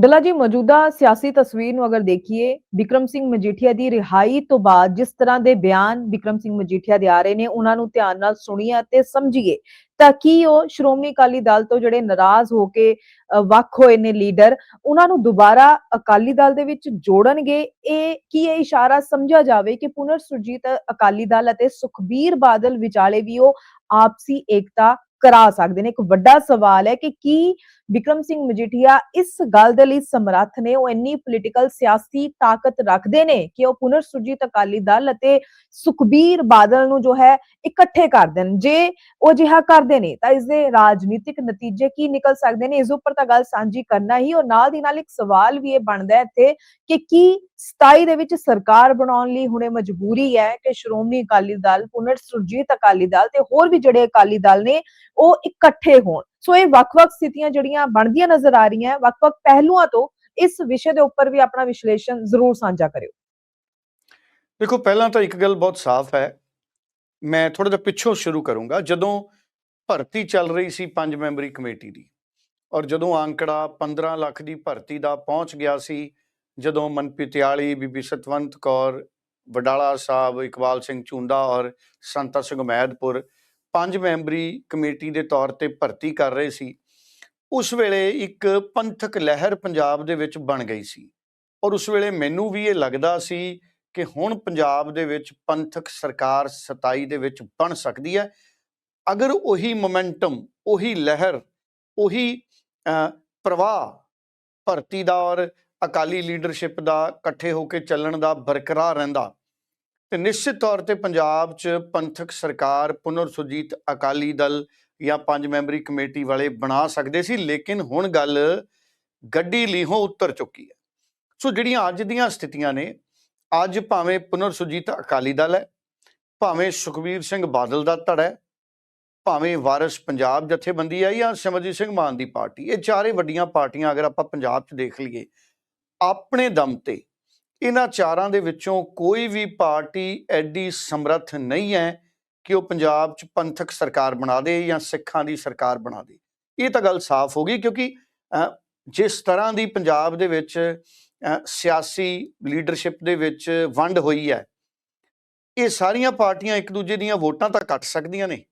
ਡੱਲਾ ਜੀ, ਮੌਜੂਦਾ ਸਿਆਸੀ ਤਸਵੀਰ ਨੂੰ ਅਗਰ ਦੇਖੀਏ ਵਿਕਰਮ ਸਿੰਘ ਮਜੀਠੀਆ ਦੀ ਰਿਹਾਈ ਤੋਂ ਬਾਅਦ ਜਿਸ ਤਰ੍ਹਾਂ ਦੇ ਬਿਆਨ ਵਿਕਰਮ ਸਿੰਘ ਮਜੀਠੀਆ ਦੇ ਆ ਰਹੇ ਨੇ, ਉਹਨਾਂ ਨੂੰ ਧਿਆਨ ਨਾਲ ਸੁਣੀਏ ਅਤੇ ਸਮਝੀਏ ਤਾਂ ਕੀ ਉਹ ਸ਼੍ਰੋਮਣੀ ਅਕਾਲੀ ਦਲ ਤੋਂ ਜਿਹੜੇ ਨਾਰਾਜ਼ ਹੋ ਕੇ ਵੱਖ ਹੋਏ ਨੇ ਲੀਡਰ, ਉਹਨਾਂ ਨੂੰ ਦੁਬਾਰਾ ਅਕਾਲੀ ਦਲ ਦੇ ਵਿੱਚ ਜੋੜਨਗੇ? ਇਹ ਕੀ ਇਹ ਇਸ਼ਾਰਾ ਸਮਝਿਆ ਜਾਵੇ ਕਿ ਪੁਨਰ ਸੁਰਜੀਤ ਅਕਾਲੀ ਦਲ ਅਤੇ ਸੁਖਬੀਰ ਬਾਦਲ ਵਿਚਾਲੇ ਵੀ ਉਹ ਆਪਸੀ ਏਕਤਾ ਕਰਾ ਸਕਦੇ ਨੇ? ਇੱਕ ਵੱਡਾ ਸਵਾਲ ਹੈ ਕਿ ਕੀ ਵਿਕਰਮ ਸਿੰਘ ਮਜੀਠੀਆ ਇਸ ਗੱਲ ਦੇ ਲਈ ਸਮਰੱਥ ਨੇ, ਉਹ ਇੰਨੀ ਪੋਲੀਟੀਕਲ ਸਿਆਸੀ ਤਾਕਤ ਰੱਖਦੇ ਨੇ ਕਿ ਉਹ ਪੁਨਰ ਸੁਰਜੀਤ ਅਕਾਲੀ ਦਲ ਅਤੇ ਸੁਖਬੀਰ ਬਾਦਲ ਨੂੰ ਜੋ ਹੈ ਇਕੱਠੇ ਕਰ ਦੇਣ। ਜੇ ਉਹ ਜਿਹਾ ਕਰਦੇ ਨੇ, ਤਾਂ ਇਸ ਦੇ ਰਾਜਨੀਤਿਕ ਨਤੀਜੇ ਕੀ ਨਿਕਲ ਸਕਦੇ ਨੇ? ਇਸ ਉੱਪਰ ਤਾਂ ਗੱਲ ਸਾਂਝੀ ਕਰਨਾ ਹੀ। ਉਹ ਨਾਲ ਦੀ ਨਾਲ ਇੱਕ ਸਵਾਲ ਵੀ ਇਹ ਬਣਦਾ ਹੈ ਇੱਥੇ ਕਿ ਕੀ 27 ਦੇ ਵਿੱਚ ਸਰਕਾਰ ਬਣਾਉਣ ਲਈ ਹੁਣੇ ਮਜਬੂਰੀ ਹੈ ਕਿ ਸ਼੍ਰੋਮਣੀ ਅਕਾਲੀ ਦਲ, ਪੁਨਰ ਸੁਰਜੀਤ ਅਕਾਲੀ ਦਲ ਤੇ ਹੋਰ ਵੀ ਜਿਹੜੇ ਅਕਾਲੀ ਦਲ ਨੇ, ਉਹ ਇਕੱਠੇ ਹੋਣ? ਸੋ ਇਹ ਵੱਖ-ਵੱਖ ਸਥਿਤੀਆਂ ਜਿਹੜੀਆਂ ਬਣਦੀਆਂ ਨਜ਼ਰ ਆ ਰਹੀਆਂ, ਵੱਖ-ਵੱਖ ਪਹਿਲੂਆਂ ਤੋਂ ਇਸ ਵਿਸ਼ੇ ਦੇ ਉੱਪਰ ਵੀ ਆਪਣਾ ਵਿਸ਼ਲੇਸ਼ਣ ਜ਼ਰੂਰ ਸਾਂਝਾ ਕਰਿਓ। ਦੇਖੋ, ਪਹਿਲਾਂ ਤਾਂ ਇੱਕ ਗੱਲ ਬਹੁਤ ਸਾਫ਼ ਹੈ। ਮੈਂ ਥੋੜਾ ਜਿਹਾ ਪਿੱਛੋਂ ਸ਼ੁਰੂ ਕਰੂੰਗਾ। ਜਦੋਂ ਭਰਤੀ ਚੱਲ ਰਹੀ ਸੀ ਪੰਜ ਮੈਂਬਰੀ ਕਮੇਟੀ ਦੀ ਔਰ ਜਦੋਂ ਆંકੜਾ 15 ਲੱਖ ਦੀ ਭਰਤੀ ਦਾ ਪਹੁੰਚ ਗਿਆ ਸੀ, ਜਦੋਂ ਮਨਪ੍ਰੀਤ ਬੀਬੀ ਸਤਵੰਤ ਕੌਰ, ਵਡਾਲਾ ਸਾਹਿਬ, ਇਕਬਾਲ ਸਿੰਘ ਚੁੰਡਾ ਔਰ ਸੰਤਾ ਸਿੰਘ ਮਹਿਦਪੁਰ ਪੰਜ ਮੈਂਬਰੀ ਕਮੇਟੀ ਦੇ ਤੌਰ ਤੇ ਭਰਤੀ ਕਰ ਰਹੇ ਸੀ। ਉਸ ਵੇਲੇ ਇੱਕ ਪੰਥਕ ਲਹਿਰ ਪੰਜਾਬ ਦੇ ਵਿੱਚ ਬਣ ਗਈ ਸੀ ਔਰ ਉਸ ਵੇਲੇ ਮੈਨੂੰ ਵੀ ਇਹ ਲੱਗਦਾ ਸੀ ਕਿ ਹੁਣ ਪੰਜਾਬ ਦੇ ਵਿੱਚ ਪੰਥਕ ਸਰਕਾਰ 27 ਦੇ ਵਿੱਚ ਬਣ ਸਕਦੀ ਹੈ। ਅਗਰ ਉਹੀ ਮੋਮੈਂਟਮ, ਉਹੀ ਲਹਿਰ, ਉਹੀ ਪ੍ਰਵਾਹ ਭਰਤੀ ਦਾ ਔਰ ਅਕਾਲੀ ਲੀਡਰਸ਼ਿਪ ਦਾ ਇਕੱਠੇ ਹੋ ਕੇ ਚੱਲਣ ਦਾ ਬਰਕਰਾਰ ਰਹਿੰਦਾ ਤੇ ਨਿਸ਼ਚਿਤ ਤੌਰ ਤੇ ਪੰਜਾਬ 'ਚ ਪੰਥਕ ਸਰਕਾਰ ਪੁਨਰ ਸੁਰਜੀਤ ਅਕਾਲੀ ਦਲ ਜਾਂ ਪੰਜ ਮੈਂਬਰੀ ਕਮੇਟੀ ਵਾਲੇ ਬਣਾ ਸਕਦੇ ਸੀ, ਲੇਕਿਨ ਹੁਣ ਗੱਲ ਗੱਡੀ ਲੀਹੋਂ ਉਤਰ ਚੁੱਕੀ ਹੈ। ਸੋ ਜਿਹੜੀਆਂ ਅੱਜ ਦੀਆਂ ਸਥਿਤੀਆਂ ਨੇ, ਅੱਜ ਭਾਵੇਂ ਪੁਨਰ ਸੁਰਜੀਤ ਅਕਾਲੀ ਦਲ ਹੈ, ਭਾਵੇਂ ਸੁਖਬੀਰ ਸਿੰਘ ਬਾਦਲ ਦਾ ਧੜਾ ਹੈ, ਭਾਵੇਂ ਵਾਰਿਸ ਪੰਜਾਬ ਜਥੇਬੰਦੀ ਹੈ ਜਾਂ ਸਿਮਰਜੀਤ ਸਿੰਘ ਮਾਨ ਦੀ ਪਾਰਟੀ, ਇਹ ਚਾਰੇ ਵੱਡੀਆਂ ਪਾਰਟੀਆਂ ਅਗਰ ਆਪਾਂ ਪੰਜਾਬ 'ਚ ਦੇਖ ਲਈਏ, ਆਪਣੇ ਦਮ ਤੇ ਇਹਨਾਂ ਚਾਰਾਂ ਦੇ ਵਿੱਚੋਂ ਕੋਈ ਵੀ ਪਾਰਟੀ ਐਡੀ ਸਮਰੱਥ ਨਹੀਂ ਹੈ ਕਿ ਉਹ ਪੰਜਾਬ 'ਚ ਪੰਥਕ ਸਰਕਾਰ ਬਣਾ ਦੇ ਜਾਂ ਸਿੱਖਾਂ ਦੀ ਸਰਕਾਰ ਬਣਾ ਦੇ। ਇਹ ਤਾਂ ਗੱਲ ਸਾਫ਼ ਹੋ ਗਈ ਕਿਉਂਕਿ ਜਿਸ ਤਰ੍ਹਾਂ ਦੀ ਪੰਜਾਬ ਦੇ ਵਿੱਚ ਸਿਆਸੀ ਲੀਡਰਸ਼ਿਪ ਦੇ ਵਿੱਚ ਵੰਡ ਹੋਈ ਹੈ, ਇਹ ਸਾਰੀਆਂ ਪਾਰਟੀਆਂ ਇੱਕ ਦੂਜੇ ਦੀਆਂ ਵੋਟਾਂ ਤਾਂ ਕੱਟ ਸਕਦੀਆਂ ਨੇ।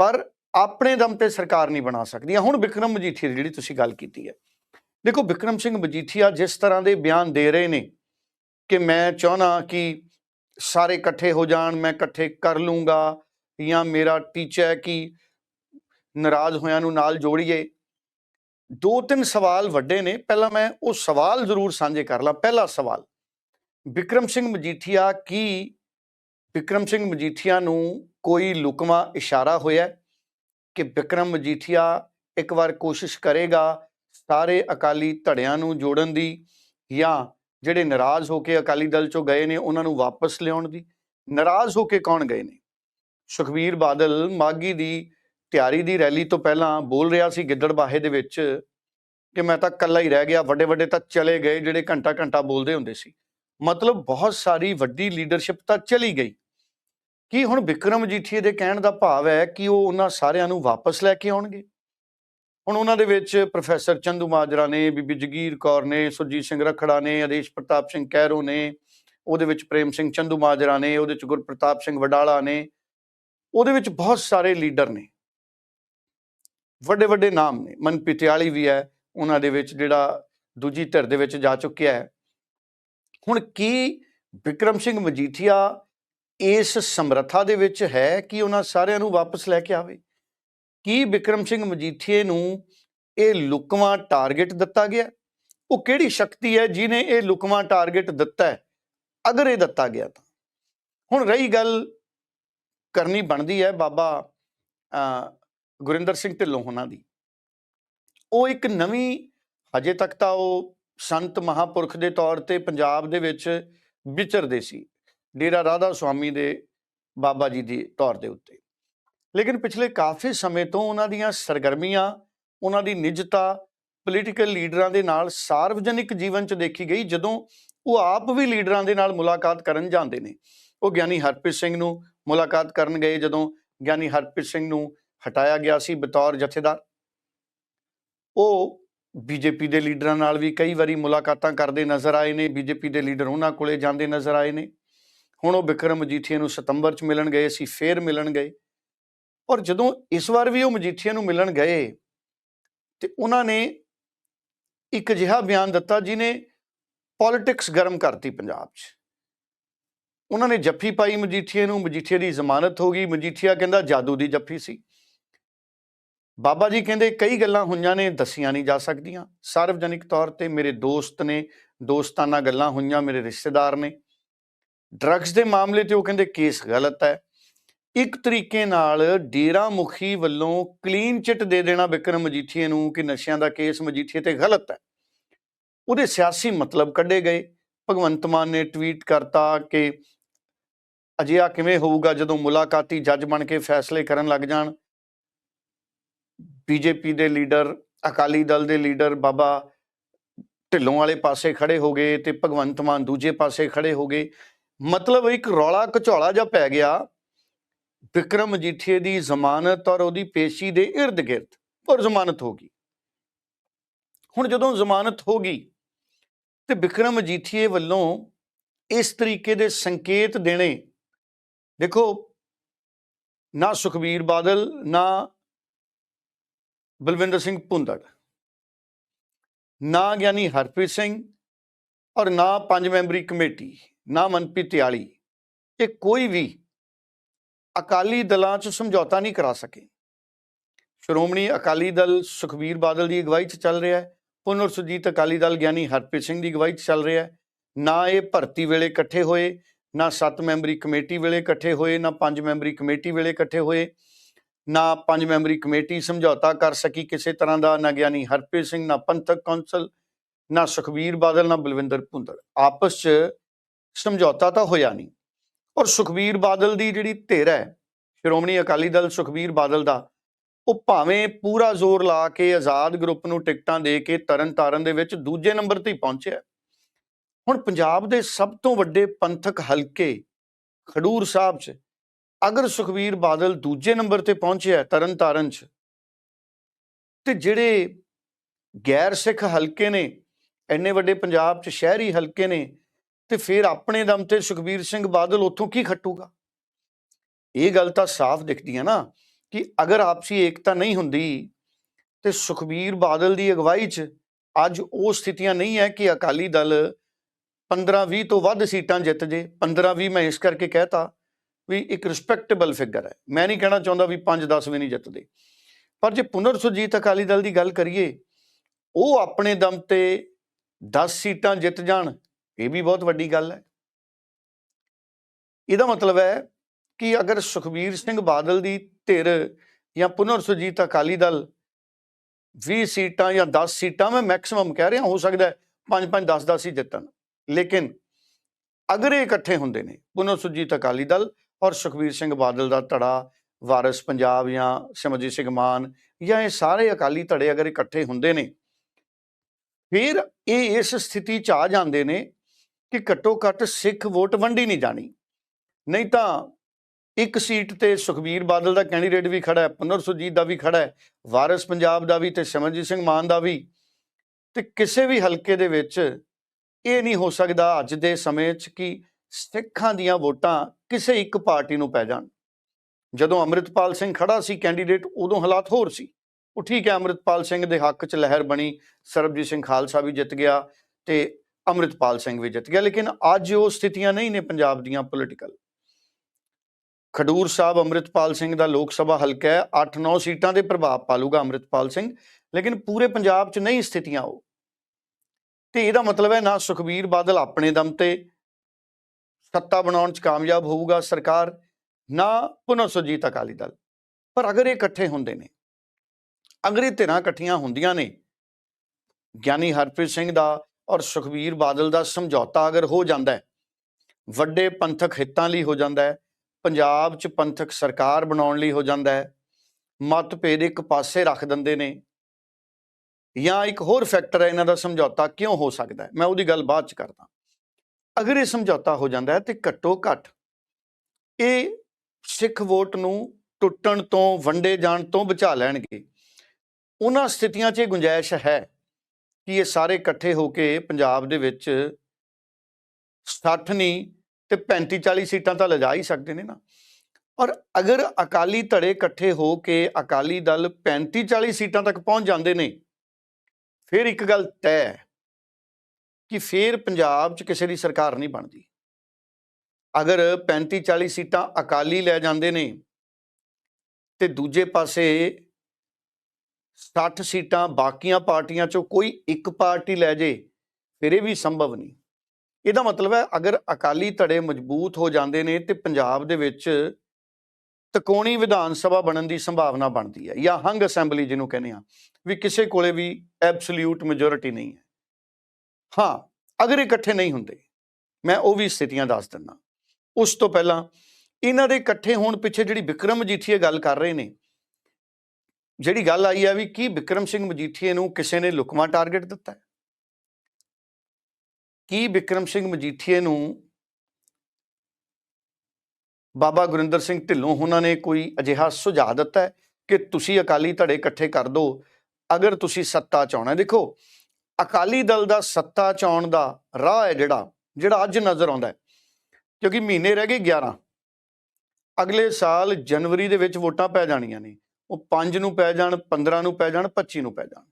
ਪਰ ਆਪਣੇ ਦਮ ਤੇ ਸਰਕਾਰ ਨਹੀਂ ਬਣਾ ਸਕਦੀਆਂ। ਹੁਣ ਵਿਕਰਮ ਮਜੀਠੀਆ ਦੀ ਜਿਹੜੀ ਤੁਸੀਂ ਗੱਲ ਕੀਤੀ ਹੈ ਦੇਖੋ ਵਿਕਰਮ ਸਿੰਘ ਮਜੀਠੀਆ ਜਿਸ ਤਰ੍ਹਾਂ ਦੇ ਬਿਆਨ ਦੇ ਰਹੇ ਨੇ ਕਿ ਮੈਂ ਚਾਹਨਾ ਕਿ ਸਾਰੇ ਇਕੱਠੇ ਹੋ ਜਾਣ, ਮੈਂ ਇਕੱਠੇ ਕਰ ਲੂੰਗਾ ਜਾਂ ਮੇਰਾ ਟੀਚਾ ਹੈ ਕਿ ਨਾਰਾਜ਼ ਹੋਇਆਂ ਨੂੰ ਨਾਲ ਜੋੜੀਏ। ਦੋ ਤਿੰਨ ਸਵਾਲ ਵੱਡੇ ਨੇ, ਪਹਿਲਾਂ ਮੈਂ ਉਹ ਸਵਾਲ ਜ਼ਰੂਰ ਸਾਂਝੇ ਕਰ ਲਾਂ, ਪਹਿਲਾ ਸਵਾਲ, ਵਿਕਰਮ ਸਿੰਘ ਮਜੀਠੀਆ ਕੀ ਵਿਕਰਮ ਸਿੰਘ ਮਜੀਠੀਆ ਨੂੰ ਕੋਈ ਲੁਕਮਾ ਇਸ਼ਾਰਾ ਹੋਇਆ ਕਿ ਵਿਕਰਮ ਮਜੀਠੀਆ ਇੱਕ ਵਾਰ ਕੋਸ਼ਿਸ਼ ਕਰੇਗਾ ਸਾਰੇ ਅਕਾਲੀ ਧੜਿਆਂ ਨੂੰ ਜੋੜਨ ਦੀ ਜਾਂ ਜਿਹੜੇ ਨਾਰਾਜ਼ ਹੋ ਕੇ ਅਕਾਲੀ ਦਲ ਚੋਂ ਗਏ ਨੇ, ਉਹਨਾਂ ਨੂੰ ਵਾਪਸ ਲਿਆਉਣ ਦੀ। ਨਾਰਾਜ਼ ਹੋ ਕੇ ਕੌਣ ਗਏ ਨੇ? ਸੁਖਬੀਰ ਬਾਦਲ ਮਾਗੀ ਦੀ ਤਿਆਰੀ ਦੀ ਰੈਲੀ ਤੋਂ ਪਹਿਲਾਂ ਬੋਲ ਰਿਹਾ ਸੀ ਗਿੱਦੜਬਾਹੇ ਦੇ ਵਿੱਚ ਕਿ ਮੈਂ ਤਾਂ ਇਕੱਲਾ ਹੀ ਰਹਿ ਗਿਆ ਵੱਡੇ ਵੱਡੇ ਤਾਂ ਚਲੇ ਗਏ, ਜਿਹੜੇ ਘੰਟਾ ਘੰਟਾ ਬੋਲਦੇ ਹੁੰਦੇ ਸੀ। ਮਤਲਬ ਬਹੁਤ ਸਾਰੀ ਵੱਡੀ ਲੀਡਰਸ਼ਿਪ ਤਾਂ ਚਲੀ ਗਈ। ਕੀ ਹੁਣ ਵਿਕਰਮ ਜੀਠੀਏ ਦੇ ਕਹਿਣ ਦਾ ਭਾਵ ਹੈ ਕਿ ਉਹ ਉਹਨਾਂ ਸਾਰਿਆਂ ਨੂੰ ਵਾਪਸ ਲੈ ਕੇ ਆਉਣਗੇ? ਹੁਣ ਉਹਨਾਂ ਦੇ ਵਿੱਚ ਪ੍ਰੋਫੈਸਰ ਚੰਦੂ ਮਾਜਰਾ ਨੇ, ਬੀਬੀ ਜਗੀਰ ਕੌਰ ਨੇ, ਸੁਰਜੀਤ ਸਿੰਘ ਰਖੜਾ ਨੇ, ਆਦੇਸ਼ ਪ੍ਰਤਾਪ ਸਿੰਘ ਕੈਰੋ ਨੇ, ਉਹਦੇ ਵਿੱਚ ਪ੍ਰੇਮ ਸਿੰਘ ਚੰਦੂ ਮਾਜਰਾ ਨੇ, ਉਹਦੇ ਵਿੱਚ ਗੁਰਪ੍ਰਤਾਪ ਸਿੰਘ ਵਡਾਲਾ ਨੇ, ਉਹਦੇ ਵਿੱਚ ਬਹੁਤ ਸਾਰੇ ਲੀਡਰ ਨੇ। ਵੱਡੇ ਵੱਡੇ ਨਾਮ ਨੇ, ਮਨਪ੍ਰੀਤ ਆਲੀ ਵੀ ਹੈ, ਉਹਨਾਂ ਦੇ ਵਿੱਚ ਜਿਹੜਾ ਦੂਜੀ ਧਿਰ ਦੇ ਵਿੱਚ ਜਾ ਚੁੱਕਿਆ ਹੈ। ਹੁਣ ਕੀ ਵਿਕਰਮ ਸਿੰਘ ਮਜੀਠੀਆ ਇਸ ਸਮਰੱਥਾ ਦੇ ਵਿੱਚ ਹੈ ਕਿ ਉਹਨਾਂ ਸਾਰਿਆਂ ਨੂੰ ਵਾਪਸ ਲੈ ਕੇ ਆਵੇ? ਕੀ ਵਿਕਰਮ ਸਿੰਘ ਮਜੀਠੀਏ ਨੂੰ ਇਹ ਲੁਕਵਾਂ ਟਾਰਗੇਟ ਦਿੱਤਾ ਗਿਆ? ਉਹ ਕਿਹੜੀ ਸ਼ਕਤੀ ਹੈ ਜਿਨੇ ਇਹ ਲੁਕਵਾਂ ਟਾਰਗੇਟ ਦਿੱਤਾ ਹੈ? ਅਗਰ ਇਹ ਦਿੱਤਾ ਗਿਆ ਤਾਂ। ਹੁਣ ਰਹੀ ਗੱਲ ਕਰਨੀ ਬਣਦੀ ਹੈ ਬਾਬਾ ਅ, ਗੁਰਿੰਦਰ ਸਿੰਘ ਢਿੱਲੋਂ ਹੋਣਾ ਦੀ। ਉਹ ਇੱਕ ਨਵੀਂ ਹਜੇ ਤੱਕ ਤਾਂ ਉਹ ਸੰਤ ਮਹਾਪੁਰਖ ਦੇ ਤੌਰ ਤੇ ਪੰਜਾਬ ਦੇ ਵਿੱਚ ਵਿਚਰਦੇ ਸੀ। ਡੇਰਾ ਰਾਧਾ ਸੁਆਮੀ ਦੇ ਬਾਬਾ ਜੀ ਦੇ ਤੌਰ ਦੇ ਉੱਤੇ। ਲੇਕਿਨ ਪਿਛਲੇ ਕਾਫੀ ਸਮੇਂ ਤੋਂ ਉਹਨਾਂ ਦੀਆਂ ਸਰਗਰਮੀਆਂ, ਉਹਨਾਂ ਦੀ ਨਿਜਤਾ ਪੋਲੀਟੀਕਲ ਲੀਡਰਾਂ ਦੇ ਨਾਲ ਸਾਰਵਜਨਿਕ ਜੀਵਨ 'ਚ ਦੇਖੀ ਗਈ, ਜਦੋਂ ਉਹ ਆਪ ਵੀ ਲੀਡਰਾਂ ਦੇ ਨਾਲ ਮੁਲਾਕਾਤ ਕਰਨ ਜਾਂਦੇ ਨੇ। ਉਹ ਗਿਆਨੀ ਹਰਪ੍ਰੀਤ ਸਿੰਘ ਨੂੰ ਮੁਲਾਕਾਤ ਕਰਨ ਗਏ ਜਦੋਂ ਗਿਆਨੀ ਹਰਪ੍ਰੀਤ ਸਿੰਘ ਨੂੰ ਹਟਾਇਆ ਗਿਆ ਸੀ ਬਤੌਰ ਜਥੇਦਾਰ। ਉਹ ਬੀਜੇਪੀ ਦੇ ਲੀਡਰਾਂ ਨਾਲ ਵੀ ਕਈ ਵਾਰੀ ਮੁਲਾਕਾਤਾਂ ਕਰਦੇ ਨਜ਼ਰ ਆਏ ਨੇ, ਬੀਜੇਪੀ ਦੇ ਲੀਡਰ ਉਹਨਾਂ ਕੋਲੇ ਜਾਂਦੇ ਨਜ਼ਰ ਆਏ ਨੇ। ਹੁਣ ਉਹ ਵਿਕਰਮ ਮਜੀਠੀਆ ਨੂੰ ਸਤੰਬਰ 'ਚ ਮਿਲਣ ਗਏ ਸੀ, ਫੇਰ ਮਿਲਣ ਗਏ। ਔਰ ਜਦੋਂ ਇਸ ਵਾਰ ਵੀ ਉਹ ਮਜੀਠੀਆ ਨੂੰ ਮਿਲਣ ਗਏ ਤੇ ਉਹਨਾਂ ਨੇ ਇੱਕ ਅਜਿਹਾ ਬਿਆਨ ਦਿੱਤਾ ਜਿਹਨੇ ਪੋਲਿਟਿਕਸ ਗਰਮ ਕਰਤੀ ਪੰਜਾਬ 'ਚ। ਉਹਨਾਂ ਨੇ ਜੱਫੀ ਪਾਈ ਮਜੀਠੀਏ ਨੂੰ ਮਜੀਠੀਏ ਦੀ ਜ਼ਮਾਨਤ ਹੋ ਗਈ, ਮਜੀਠੀਆ ਕਹਿੰਦਾ ਜਾਦੂ ਦੀ ਜੱਫੀ ਸੀ। ਬਾਬਾ ਜੀ ਕਹਿੰਦੇ ਕਈ ਗੱਲਾਂ ਹੋਈਆਂ ਨੇ, ਦੱਸੀਆਂ ਨਹੀਂ ਜਾ ਸਕਦੀਆਂ। ਸਾਰਵਜਨਿਕ ਤੌਰ ਤੇ ਮੇਰੇ ਦੋਸਤ ਨੇ ਦੋਸਤਾਂ ਨਾਲ ਗੱਲਾਂ ਹੋਈਆਂ, ਮੇਰੇ ਰਿਸ਼ਤੇਦਾਰ ਨੇ। ਡਰੱਗਸ ਦੇ ਮਾਮਲੇ ਤੇ ਉਹ ਕਹਿੰਦੇ ਕੇਸ ਗਲਤ ਹੈ। ਇੱਕ ਤਰੀਕੇ ਨਾਲ ਡੇਰਾ ਮੁਖੀ ਵੱਲੋਂ ਕਲੀਨ ਚਿੱਟ ਦੇ ਦੇਣਾ ਬਿਕਰਮ ਮਜੀਠੀਏ ਨੂੰ ਕਿ ਨਸ਼ਿਆਂ ਦਾ ਕੇਸ ਮਜੀਠੀਏ ਤੇ ਗਲਤ ਹੈ। ਉਹਦੇ ਸਿਆਸੀ ਮਤਲਬ ਕੱਢੇ ਗਏ। ਭਗਵੰਤ ਮਾਨ ਨੇ ਟਵੀਟ ਕਰਤਾ ਕਿ ਅਜਿਹਾ ਕਿਵੇਂ ਹੋਊਗਾ ਜਦੋਂ ਮੁਲਾਕਾਤੀ ਜੱਜ ਬਣ ਕੇ ਫੈਸਲੇ ਕਰਨ ਲੱਗ ਜਾਣ। ਬੀਜੇਪੀ ਦੇ ਲੀਡਰ, ਅਕਾਲੀ ਦਲ ਦੇ ਲੀਡਰ ਬਾਬਾ ਢਿੱਲੋਂ ਵਾਲੇ ਪਾਸੇ ਖੜੇ ਹੋ ਗਏ ਤੇ ਭਗਵੰਤ ਮਾਨ ਦੂਜੇ ਪਾਸੇ ਖੜੇ ਹੋ ਗਏ। ਮਤਲਬ ਇੱਕ ਰੌਲਾ ਘਚੌਲਾ ਜਿਹਾ ਪੈ ਗਿਆ। ਵਿਕਰਮ ਮਜੀਠੀਏ ਦੀ ਜ਼ਮਾਨਤ ਔਰ ਉਹਦੀ ਪੇਸ਼ੀ ਦੇ ird ਗਿਰਦ, ਔਰ ਜ਼ਮਾਨਤ ਹੋ ਗਈ। ਹੁਣ ਜਦੋਂ ਜ਼ਮਾਨਤ ਹੋ ਗਈ, ਤੇ ਵਿਕਰਮ ਮਜੀਠੀਏ ਵੱਲੋਂ ਇਸ ਤਰੀਕੇ ਦੇ ਸੰਕੇਤ ਦੇਣੇ, ਦੇਖੋ, ਨਾ ਸੁਖਬੀਰ ਬਾਦਲ, ਨਾ ਬਲਵਿੰਦਰ ਸਿੰਘ ਭੁੰਦੜ, ਨਾ ਗਿਆਨੀ ਹਰਪ੍ਰੀਤ ਸਿੰਘ ਔਰ ਨਾ ਪੰਜ ਮੈਂਬਰੀ ਕਮੇਟੀ, ਨਾ ਮਨਪ੍ਰੀਤ ਤਿਆਲੀ, ਇਹ ਕੋਈ ਵੀ ਅਕਾਲੀ ਦਲਾਂ 'ਚ ਸਮਝੌਤਾ ਨਹੀਂ ਕਰਾ ਸਕੇ। ਸ਼੍ਰੋਮਣੀ ਅਕਾਲੀ ਦਲ ਸੁਖਬੀਰ ਬਾਦਲ ਦੀ ਅਗਵਾਈ 'ਚ ਚੱਲ ਰਿਹਾ ਹੈ। ਪੁਨਰ ਸੁਜੀਤ ਅਕਾਲੀ ਦਲ ਗਿਆਨੀ ਹਰਪ੍ਰੀਤ ਸਿੰਘ ਦੀ ਅਗਵਾਈ 'ਚ ਚੱਲ ਰਿਹਾ ਹੈ। ਨਾ ਇਹ ਭਰਤੀ ਵੇਲੇ ਇਕੱਠੇ ਹੋਏ, ਨਾ ਸੱਤ ਮੈਂਬਰੀ ਕਮੇਟੀ ਵੇਲੇ ਇਕੱਠੇ ਹੋਏ, ਨਾ ਪੰਜ ਮੈਂਬਰੀ ਕਮੇਟੀ ਵੇਲੇ ਇਕੱਠੇ ਹੋਏ, ਨਾ ਪੰਜ ਮੈਂਬਰੀ ਕਮੇਟੀ ਸਮਝੌਤਾ ਕਰ ਸਕੀ ਕਿਸੇ ਤਰ੍ਹਾਂ ਦਾ, ਨਾ ਗਿਆਨੀ ਹਰਪ੍ਰੀਤ ਸਿੰਘ, ਨਾ ਪੰਥਕ ਕੌਂਸਲ, ਨਾ ਸੁਖਬੀਰ ਬਾਦਲ, ਨਾ ਬਲਵਿੰਦਰ ਭੁੰਦੜ ਆਪਸ 'ਚ ਸਮਝੌਤਾ ਤਾਂ ਹੋਇਆ ਨਹੀਂ। ਔਰ ਸੁਖਬੀਰ ਬਾਦਲ ਦੀ ਜਿਹੜੀ ਧਿਰ ਹੈ, ਸ਼੍ਰੋਮਣੀ ਅਕਾਲੀ ਦਲ ਸੁਖਬੀਰ ਬਾਦਲ ਦਾ, ਉਹ ਭਾਵੇਂ ਪੂਰਾ ਜ਼ੋਰ ਲਾ ਕੇ ਆਜ਼ਾਦ ਗਰੁੱਪ ਨੂੰ ਟਿਕਟਾਂ ਦੇ ਕੇ ਤਰਨਤਾਰਨ ਦੇ ਵਿੱਚ ਦੂਜੇ ਨੰਬਰ ਤੇ ਪਹੁੰਚਿਆ ਹੁਣ ਪੰਜਾਬ ਦੇ ਸਭ ਤੋਂ ਵੱਡੇ ਪੰਥਕ ਹਲਕੇ ਖਡੂਰ ਸਾਹਿਬ 'ਚ, ਅਗਰ ਸੁਖਬੀਰ ਬਾਦਲ ਦੂਜੇ ਨੰਬਰ ਤੇ ਪਹੁੰਚਿਆ ਤਰਨ ਤਾਰਨ 'ਚ, ਤੇ ਜਿਹੜੇ ਗੈਰ ਸਿੱਖ ਹਲਕੇ ਨੇ, ਇੰਨੇ ਵੱਡੇ ਪੰਜਾਬ 'ਚ ਸ਼ਹਿਰੀ ਹਲਕੇ ਨੇ ਤੇ ਫਿਰ ਆਪਣੇ ਦਮ ਤੇ ਸੁਖਬੀਰ ਸਿੰਘ ਬਾਦਲ ਉੱਥੋਂ ਕੀ ਖੱਟੂਗਾ? ਇਹ ਗੱਲ ਤਾਂ ਸਾਫ਼ ਦਿਖਦੀ ਹੈ ਨਾ ਕਿ ਅਗਰ ਆਪਸੀ ਏਕਤਾ ਨਹੀਂ ਹੁੰਦੀ ਤੇ ਸੁਖਬੀਰ ਬਾਦਲ ਦੀ ਅਗਵਾਈ 'ਚ ਅੱਜ ਉਹ ਸਥਿਤੀਆਂ ਨਹੀਂ ਹੈ ਕਿ ਅਕਾਲੀ ਦਲ 15-20 ਤੋਂ ਵੱਧ ਸੀਟਾਂ ਜਿੱਤ ਜੇ। 15-20 ਮੈਂ ਇਸ ਕਰਕੇ ਕਹਿਤਾ ਵੀ ਇੱਕ ਰਿਸਪੈਕਟੇਬਲ ਫਿਗਰ ਹੈ। ਮੈਂ ਨਹੀਂ ਕਹਿਣਾ ਚਾਹੁੰਦਾ ਵੀ 5-10 ਵੀ ਨਹੀਂ ਜਿੱਤਦੇ। ਪਰ ਜੇ ਪੁਨਰ ਸੁਰਜੀਤ ਅਕਾਲੀ ਦਲ ਦੀ ਗੱਲ ਕਰੀਏ, ਉਹ ਆਪਣੇ ਦਮ ਤੇ 10 ਸੀਟਾਂ ਜਿੱਤ ਜਾਣ ਇਹ ਵੀ ਬਹੁਤ ਵੱਡੀ ਗੱਲ ਹੈ। ਇਹਦਾ ਮਤਲਬ ਹੈ ਕਿ ਅਗਰ ਸੁਖਬੀਰ ਸਿੰਘ ਬਾਦਲ ਦੀ ਧਿਰ ਜਾਂ ਪੁਨਰ ਸੁਰਜੀਤ ਅਕਾਲੀ ਦਲ 20 ਸੀਟਾਂ ਜਾਂ 10 ਸੀਟਾਂ ਮੈਂ ਮੈਕਸਿਮਮ ਕਹਿ ਰਿਹਾ, ਹੋ ਸਕਦਾ ਹੈ 5 5 10 10 ਹੀ ਜਿੱਤਣ। ਲੇਕਿਨ ਅਗਰ ਇਹ ਇਕੱਠੇ ਹੁੰਦੇ ਨੇ ਪੁਨਰ ਸੁਰਜੀਤ ਅਕਾਲੀ ਦਲ ਔਰ ਸੁਖਬੀਰ ਸਿੰਘ ਬਾਦਲ ਦਾ ਧੜਾ, ਵਾਰਿਸ ਪੰਜਾਬ ਜਾਂ ਸਿਮਰਜੀਤ ਸਿੰਘ ਮਾਨ ਜਾਂ ਇਹ ਸਾਰੇ ਅਕਾਲੀ ਧੜੇ ਅਗਰ ਇਕੱਠੇ ਹੁੰਦੇ ਨੇ, ਫਿਰ ਇਹ ਇਸ ਸਥਿਤੀ ਚ ਆ ਜਾਂਦੇ ਨੇ ਕਿ ਘੱਟੋ ਘੱਟ ਸਿੱਖ ਵੋਟ ਵੰਡੀ ਨਹੀਂ ਜਾਣੀ। ਨਹੀਂ ਤਾਂ ਇੱਕ ਸੀਟ ਤੇ ਸੁਖਬੀਰ ਬਾਦਲ ਦਾ ਕੈਂਡੀਡੇਟ ਵੀ ਖੜਾ ਹੈ, ਪੁਨਰ ਸੁਰਜੀਤ ਦਾ ਵੀ ਖੜਾ ਹੈ, ਵਾਰਿਸ ਪੰਜਾਬ ਦਾ ਵੀ ਤੇ ਸਿਮਰਜੀਤ ਸਿੰਘ ਮਾਨ ਦਾ ਵੀ। ਤੇ ਕਿਸੇ ਵੀ ਹਲਕੇ ਦੇ ਵਿੱਚ ਇਹ ਨਹੀਂ ਹੋ ਸਕਦਾ ਅੱਜ ਦੇ ਸਮੇਂ 'ਚ ਕਿ ਸਿੱਖਾਂ ਦੀਆਂ ਵੋਟਾਂ ਕਿਸੇ ਇੱਕ ਪਾਰਟੀ ਨੂੰ ਪੈ ਜਾਣ। ਜਦੋਂ ਅੰਮ੍ਰਿਤਪਾਲ ਸਿੰਘ ਖੜਾ ਸੀ, ਕੈਂਡੀਡੇਟ ਉਦੋਂ ਹਾਲਾਤ ਹੋਰ ਸੀ। ਉਹ ਠੀਕ ਹੈ, ਅੰਮ੍ਰਿਤਪਾਲ ਸਿੰਘ ਦੇ ਹੱਕ 'ਚ ਲਹਿਰ ਬਣੀ, ਸਰਬਜੀਤ ਸਿੰਘ ਖਾਲਸਾ ਵੀ ਜਿੱਤ ਗਿਆ ਤੇ ਅੰਮ੍ਰਿਤਪਾਲ ਸਿੰਘ ਵੀ ਜਿੱਤ ਗਿਆ, ਲੇਕਿਨ ਅੱਜ ਉਹ ਸਥਿਤੀਆਂ ਨਹੀਂ ਨੇ ਪੰਜਾਬ ਦੀਆਂ ਪੋਲੀਟੀਕਲ ਖਡੂਰ ਸਾਹਿਬ ਅੰਮ੍ਰਿਤਪਾਲ ਸਿੰਘ ਦਾ ਲੋਕ ਸਭਾ ਹਲਕਾ ਹੈ 8-9 ਸੀਟਾਂ ਦੇ ਪ੍ਰਭਾਵ ਪਾਲੂਗਾ ਅੰਮ੍ਰਿਤਪਾਲ ਸਿੰਘ, ਲੇਕਿਨ ਪੂਰੇ ਪੰਜਾਬ 'ਚ ਨਹੀਂ ਸਥਿਤੀਆਂ ਉਹ। ਤੇ ਇਹਦਾ ਮਤਲਬ ਹੈ ਨਾ ਸੁਖਬੀਰ ਬਾਦਲ ਆਪਣੇ ਦਮ ਤੇ ਸੱਤਾ ਬਣਾਉਣ 'ਚ ਕਾਮਯਾਬ ਹੋਊਗਾ ਸਰਕਾਰ, ਨਾ ਪੁਨਰ ਸੁਰਜੀਤ ਅਕਾਲੀ ਦਲ। ਪਰ ਅਗਰ ਇਹ ਇਕੱਠੇ ਹੁੰਦੇ ਨੇ ਅਗਰ ਇਹ ਧਿਰਾਂ ਇਕੱਠੀਆਂ ਹੁੰਦੀਆਂ ਨੇ, ਗਿਆਨੀ ਹਰਪ੍ਰੀਤ ਸਿੰਘ ਦਾ ਔਰ ਸੁਖਬੀਰ ਬਾਦਲ ਦਾ ਸਮਝੌਤਾ ਅਗਰ ਹੋ ਜਾਂਦਾ ਹੈ, ਵੱਡੇ ਪੰਥਕ ਹਿੱਤਾਂ ਲਈ ਹੋ ਜਾਂਦਾ ਹੈ, ਪੰਜਾਬ 'ਚ ਪੰਥਕ ਸਰਕਾਰ ਬਣਾਉਣ ਲਈ ਹੋ ਜਾਂਦਾ ਹੈ, ਮਤਭੇਦ ਇੱਕ ਪਾਸੇ ਰੱਖ ਦਿੰਦੇ ਨੇ, ਜਾਂ ਇੱਕ ਹੋਰ ਫੈਕਟਰ ਹੈ ਇਹਨਾਂ ਦਾ ਸਮਝੌਤਾ ਕਿਉਂ ਹੋ ਸਕਦਾ ਹੈ? ਮੈਂ ਉਹਦੀ ਗੱਲ ਬਾਅਦ ਚ ਕਰਦਾ ਅਗਰ ਇਹ ਸਮਝੌਤਾ ਹੋ ਜਾਂਦਾ ਹੈ ਤੇ ਘੱਟੋ ਘੱਟ ਇਹ ਸਿੱਖ ਵੋਟ ਨੂੰ ਟੁੱਟਣ ਤੋਂ, ਵੰਡੇ ਜਾਣ ਤੋਂ ਬਚਾ ਲੈਣਗੇ। ਉਹਨਾਂ ਸਥਿਤੀਆਂ 'ਚ ਇਹ ਗੁੰਜਾਇਸ਼ ਹੈ। ਕਿ ਇਹ ਸਾਰੇ ਇਕੱਠੇ ਹੋ ਕੇ ਪੰਜਾਬ ਦੇ ਵਿੱਚ 60 ਨਹੀਂ ਤੇ 35 40 ਸੀਟਾਂ ਤਾਂ ਲਿਜਾ ਹੀ ਸਕਦੇ ਨੇ ਨਾ। ਔਰ ਅਗਰ ਅਕਾਲੀ ਧੜੇ ਇਕੱਠੇ ਹੋ ਕੇ ਅਕਾਲੀ ਦਲ 35 40 ਸੀਟਾਂ ਤੱਕ ਪਹੁੰਚ ਜਾਂਦੇ ਨੇ, ਫਿਰ ਇੱਕ ਗੱਲ ਤੈਅ ਹੈ ਕਿ ਫਿਰ ਪੰਜਾਬ 'ਚ ਕਿਸੇ ਦੀ ਸਰਕਾਰ ਨਹੀਂ ਬਣਦੀ। ਅਗਰ 35 40 ਸੀਟਾਂ ਅਕਾਲੀ ਲੈ ਜਾਂਦੇ ਨੇ ਤੇ ਦੂਜੇ ਪਾਸੇ 60 ਸੀਟਾਂ ਬਾਕੀਆਂ ਪਾਰਟੀਆਂ 'ਚੋਂ ਕੋਈ ਇੱਕ ਪਾਰਟੀ ਲੈ ਜੇ, ਫਿਰ ਇਹ ਵੀ ਸੰਭਵ ਨਹੀਂ। ਇਹਦਾ ਮਤਲਬ ਹੈ, ਅਗਰ ਅਕਾਲੀ ਧੜੇ ਮਜ਼ਬੂਤ ਹੋ ਜਾਂਦੇ ਨੇ ਤੇ ਪੰਜਾਬ ਦੇ ਵਿੱਚ ਤਕੋਣੀ ਵਿਧਾਨ ਸਭਾ ਬਣਨ ਦੀ ਸੰਭਾਵਨਾ ਬਣਦੀ ਹੈ ਜਾਂ ਹੰਗ ਅਸੈਂਬਲੀ ਜਿਹਨੂੰ ਕਹਿੰਦੇ ਆ ਵੀ ਕਿਸੇ ਕੋਲੇ ਵੀ ਐਬਸੋਲਿਊਟ ਮੈਜੋਰਿਟੀ ਨਹੀਂ ਹੈ। ਹਾਂ, ਅਗਰ ਇਕੱਠੇ ਨਹੀਂ ਹੁੰਦੇ, ਮੈਂ ਉਹ ਵੀ ਸਥਿਤੀਆਂ ਦੱਸ ਦਿੰਦਾ। ਉਸ ਤੋਂ ਪਹਿਲਾਂ, ਇਹਨਾਂ ਦੇ ਇਕੱਠੇ ਹੋਣ ਪਿੱਛੇ ਜਿਹੜੀ ਵਿਕਰਮ ਮਜੀਠੀਏ ਗੱਲ ਕਰ ਰਹੇ ਨੇ ਜਿਹੜੀ ਗੱਲ ਆਈ ਆ ਵੀ ਕੀ ਵਿਕਰਮ ਸਿੰਘ ਮਜੀਠੀਏ ਨੂੰ ਕਿਸੇ ਨੇ ਲੁਕਮਾ ਟਾਰਗੇਟ ਦਿੱਤਾ? ਹੈ ਕੀ ਵਿਕਰਮ ਸਿੰਘ ਮਜੀਠੀਏ ਨੂੰ ਬਾਬਾ ਗੁਰਿੰਦਰ ਸਿੰਘ ਢਿੱਲੋਂ ਉਹਨਾਂ ਨੇ ਕੋਈ ਅਜਿਹਾ ਸੁਝਾਅ ਦਿੱਤਾ ਹੈ ਕਿ ਤੁਸੀਂ ਅਕਾਲੀ ਧੜੇ ਇਕੱਠੇ ਕਰ ਦਿਓ ਅਗਰ ਤੁਸੀਂ ਸੱਤਾ ਚ ਆਉਣਾ ਦੇਖੋ, ਅਕਾਲੀ ਦਲ ਦਾ ਸੱਤਾ ਚ ਆਉਣ ਦਾ ਰਾਹ ਹੈ ਜਿਹੜਾ ਜਿਹੜਾ ਅੱਜ ਨਜ਼ਰ ਆਉਂਦਾ ਹੈ, ਕਿਉਂਕਿ ਮਹੀਨੇ ਰਹਿ ਗਏ 11 ਅਗਲੇ ਸਾਲ ਜਨਵਰੀ ਦੇ ਵਿੱਚ ਵੋਟਾਂ ਪੈ ਜਾਣੀਆਂ ਨੇ। ਉਹ 5 ਨੂੰ ਪੈ ਜਾਣ 15 ਨੂੰ ਪੈ ਜਾਣ 25 ਨੂੰ ਪੈ ਜਾਣ।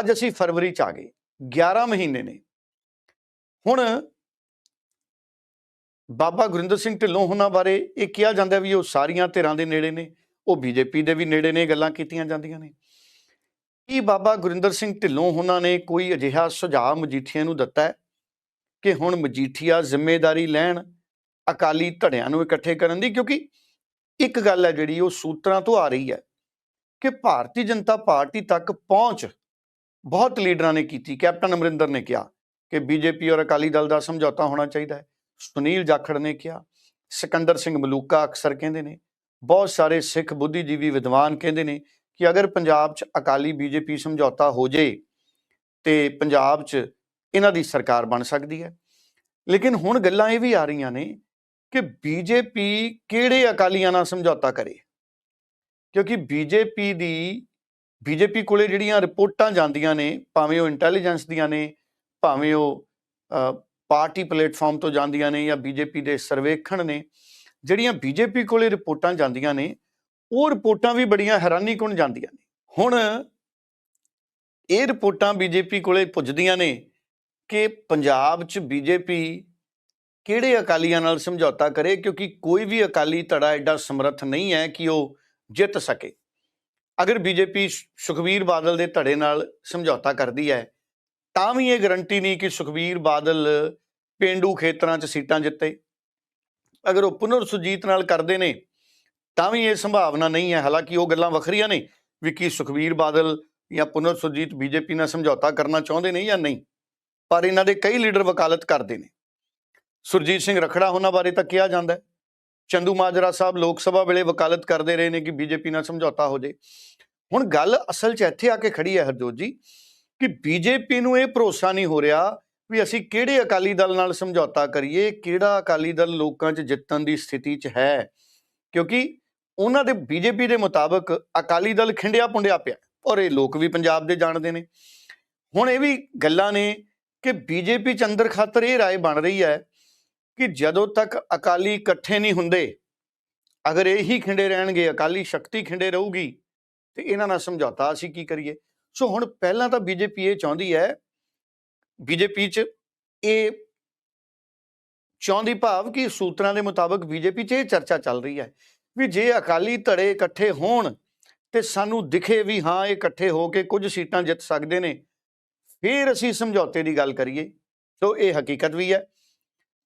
ਅੱਜ ਅਸੀਂ ਫਰਵਰੀ ਚ ਆ ਗਏ 11 ਮਹੀਨੇ ਨੇ। ਹੁਣ ਬਾਬਾ ਗੁਰਿੰਦਰ ਸਿੰਘ ਢਿੱਲੋਂ ਉਹਨਾਂ ਬਾਰੇ ਇਹ ਕਿਹਾ ਜਾਂਦਾ ਵੀ ਉਹ ਸਾਰੀਆਂ ਧਿਰਾਂ ਦੇ ਨੇੜੇ ਨੇ, ਉਹ ਬੀਜੇਪੀ ਦੇ ਵੀ ਨੇੜੇ ਨੇ ਗੱਲਾਂ ਕੀਤੀਆਂ ਜਾਂਦੀਆਂ ਨੇ। ਕੀ ਬਾਬਾ ਗੁਰਿੰਦਰ ਸਿੰਘ ਢਿੱਲੋਂ ਉਹਨਾਂ ਨੇ ਕੋਈ ਅਜਿਹਾ ਸੁਝਾਅ ਮਜੀਠੀਆ ਨੂੰ ਦਿੱਤਾ ਕਿ ਹੁਣ ਮਜੀਠੀਆ ਜ਼ਿੰਮੇਵਾਰੀ ਲੈਣ ਅਕਾਲੀ ਧੜਿਆਂ ਨੂੰ ਇਕੱਠੇ ਕਰਨ ਦੀ? ਕਿਉਂਕਿ ਇੱਕ ਗੱਲ ਹੈ ਜਿਹੜੀ ਉਹ ਸੂਤਰਾਂ ਤੋਂ ਆ ਰਹੀ ਹੈ ਕਿ ਭਾਰਤੀ ਜਨਤਾ ਪਾਰਟੀ ਤੱਕ ਪਹੁੰਚ ਬਹੁਤ ਲੀਡਰਾਂ ਨੇ ਕੀਤੀ, ਕੈਪਟਨ ਅਮਰਿੰਦਰ ਨੇ ਕਿਹਾ ਕਿ ਬੀਜੇਪੀ ਔਰ ਅਕਾਲੀ ਦਲ ਦਾ ਸਮਝੌਤਾ ਹੋਣਾ ਚਾਹੀਦਾ ਹੈ। ਸੁਨੀਲ ਜਾਖੜ ਨੇ ਕਿਹਾ, ਸਿਕੰਦਰ ਸਿੰਘ ਮਲੂਕਾ ਅਕਸਰ ਕਹਿੰਦੇ ਨੇ, ਬਹੁਤ ਸਾਰੇ ਸਿੱਖ ਬੁੱਧੀਜੀਵੀ ਵਿਦਵਾਨ ਕਹਿੰਦੇ ਨੇ ਕਿ ਅਗਰ ਪੰਜਾਬ 'ਚ ਅਕਾਲੀ ਬੀਜੇਪੀ ਸਮਝੌਤਾ ਹੋ ਜੇ ਤੇ ਪੰਜਾਬ 'ਚ ਇਹਨਾਂ ਦੀ ਸਰਕਾਰ ਬਣ ਸਕਦੀ ਹੈ। ਲੇਕਿਨ ਹੁਣ ਗੱਲਾਂ ਇਹ ਵੀ ਆ ਰਹੀਆਂ ਨੇ ਕਿ ਬੀਜੇਪੀ ਕਿਹੜੇ ਅਕਾਲੀਆਂ ਨਾਲ ਸਮਝੌਤਾ ਕਰੇ? ਕਿਉਂਕਿ ਬੀਜੇਪੀ ਦੀ ਬੀਜੇਪੀ ਕੋਲੇ ਜਿਹੜੀਆਂ ਰਿਪੋਰਟਾਂ ਜਾਂਦੀਆਂ ਨੇ, ਭਾਵੇਂ ਉਹ ਇੰਟੈਲੀਜੈਂਸ ਦੀਆਂ ਨੇ, ਭਾਵੇਂ ਉਹ ਪਾਰਟੀ ਪਲੇਟਫਾਰਮ ਤੋਂ ਜਾਂਦੀਆਂ ਨੇ ਜਾਂ ਬੀਜੇਪੀ ਦੇ ਸਰਵੇਖਣ ਨੇ, ਜਿਹੜੀਆਂ ਬੀਜੇਪੀ ਕੋਲੇ ਰਿਪੋਰਟਾਂ ਜਾਂਦੀਆਂ ਨੇ, ਉਹ ਰਿਪੋਰਟਾਂ ਵੀ ਬੜੀਆਂ ਹੈਰਾਨੀਕੁਨ ਜਾਂਦੀਆਂ ਨੇ। ਹੁਣ ਇਹ ਰਿਪੋਰਟਾਂ ਬੀਜੇਪੀ ਕੋਲੇ ਪੁੱਜਦੀਆਂ ਨੇ ਕਿ ਪੰਜਾਬ 'ਚ ਬੀਜੇਪੀ ਕਿਹੜੇ ਅਕਾਲੀਆਂ ਨਾਲ ਸਮਝੌਤਾ ਕਰੇ? ਕਿਉਂਕਿ ਕੋਈ ਵੀ ਅਕਾਲੀ ਧੜਾ ਐਡਾ ਸਮਰੱਥ ਨਹੀਂ ਹੈ ਕਿ ਉਹ ਜਿੱਤ ਸਕੇ। ਅਗਰ ਬੀਜੇਪੀ ਸੁਖਬੀਰ ਬਾਦਲ ਦੇ ਧੜੇ ਨਾਲ ਸਮਝੌਤਾ ਕਰਦੀ ਹੈ, ਤਾਂ ਵੀ ਇਹ ਗਰੰਟੀ ਨਹੀਂ ਕਿ ਸੁਖਬੀਰ ਬਾਦਲ ਪਿੰਡੂ ਖੇਤਰਾਂ 'ਚ ਸੀਟਾਂ ਜਿੱਤੇ। ਅਗਰ ਉਹ ਪੁਨਰ ਸੁਜੀਤ ਨਾਲ ਕਰਦੇ ਨੇ, ਤਾਂ ਵੀ ਇਹ ਸੰਭਾਵਨਾ ਨਹੀਂ ਹੈ। ਹਾਲਾਂਕਿ ਉਹ ਗੱਲਾਂ ਵੱਖਰੀਆਂ ਨੇ ਵੀ ਕੀ ਸੁਖਬੀਰ ਬਾਦਲ ਜਾਂ ਪੁਨਰ ਸੁਰਜੀਤ ਬੀਜੇਪੀ ਨਾਲ ਸਮਝੌਤਾ ਕਰਨਾ ਚਾਹੁੰਦੇ ਨੇ ਜਾਂ ਨਹੀਂ। ਪਰ ਇਹਨਾਂ ਦੇ ਕਈ ਲੀਡਰ ਵਕਾਲਤ ਕਰਦੇ ਨੇ। ਸੁਰਜੀਤ ਸਿੰਘ ਰਖੜਾ ਉਹਨਾਂ ਬਾਰੇ ਤਾਂ ਕਿਹਾ ਜਾਂਦਾ ਹੈ ਚੰਦੂ ਮਾਜਰਾ ਸਾਹਿਬ ਲੋਕ ਸਭਾ ਵੇਲੇ ਵਕਾਲਤ ਕਰਦੇ ਰਹੇ ਨੇ ਕਿ ਬੀਜੇਪੀ ਨਾਲ ਸਮਝੌਤਾ ਹੋ ਜੇ ਹੁਣ ਗੱਲ ਅਸਲ 'ਚ ਇੱਥੇ ਆ ਕੇ ਖੜੀ ਹੈ ਹਰਜੋਤ ਜੀ ਕਿ ਬੀਜੇਪੀ ਨੂੰ ਇਹ ਭਰੋਸਾ ਨਹੀਂ ਹੋ ਰਿਹਾ ਵੀ ਅਸੀਂ ਕਿਹੜੇ ਅਕਾਲੀ ਦਲ ਨਾਲ ਸਮਝੌਤਾ ਕਰੀਏ ਕਿਹੜਾ ਅਕਾਲੀ ਦਲ ਲੋਕਾਂ 'ਚ ਜਿੱਤਣ ਦੀ ਸਥਿਤੀ 'ਚ ਹੈ ਕਿਉਂਕਿ ਉਹਨਾਂ ਦੇ ਬੀਜੇਪੀ ਦੇ ਮੁਤਾਬਕ ਅਕਾਲੀ ਦਲ ਖਿੰਡਿਆ ਪੁੰਡਿਆ ਪਿਆ ਔਰ ਇਹ ਲੋਕ ਵੀ ਪੰਜਾਬ ਦੇ ਜਾਣਦੇ ਨੇ ਹੁਣ ਇਹ ਵੀ ਗੱਲਾਂ ਨੇ ਕਿ ਬੀਜੇਪੀ ਚ ਅੰਦਰ ਖਾਤਰ ਇਹ رائے ਬਣ ਰਹੀ ਹੈ ਕਿ ਜਦੋਂ ਤੱਕ ਅਕਾਲੀ ਇਕੱਠੇ ਨਹੀਂ ਹੁੰਦੇ, ਅਗਰ ਇਹੀ ਖਿੰਡੇ ਰਹਿਣਗੇ, ਅਕਾਲੀ ਸ਼ਕਤੀ ਖਿੰਡੇ ਰਹੂਗੀ, ਤੇ ਇਹਨਾਂ ਨਾਲ ਸਮਝੌਤਾ ਅਸੀਂ ਕੀ ਕਰੀਏ? ਸੋ ਹੁਣ ਪਹਿਲਾਂ ਤਾਂ ਬੀਜੇਪੀ ਇਹ ਚਾਹੁੰਦੀ ਹੈ, ਬੀਜੇਪੀ ਚ ਇਹ ਚਾਹੁੰਦੀ ਭਾਵ ਕਿ ਸੂਤਰਾਂ ਦੇ ਮੁਤਾਬਕ ਬੀਜੇਪੀ ਚ ਇਹ ਚਰਚਾ ਚੱਲ ਰਹੀ ਹੈ ਵੀ ਜੇ ਅਕਾਲੀ ਧੜੇ ਇਕੱਠੇ ਹੋਣ ਤੇ ਸਾਨੂੰ ਦਿਖੇ ਵੀ ਹਾਂ ਇਹ ਇਕੱਠੇ ਹੋ ਕੇ ਕੁਝ ਸੀਟਾਂ ਜਿੱਤ ਸਕਦੇ ਨੇ, ਫਿਰ ਅਸੀਂ ਸਮਝੌਤੇ ਦੀ ਗੱਲ ਕਰੀਏ। ਸੋ ਇਹ ਹਕੀਕਤ ਵੀ ਹੈ।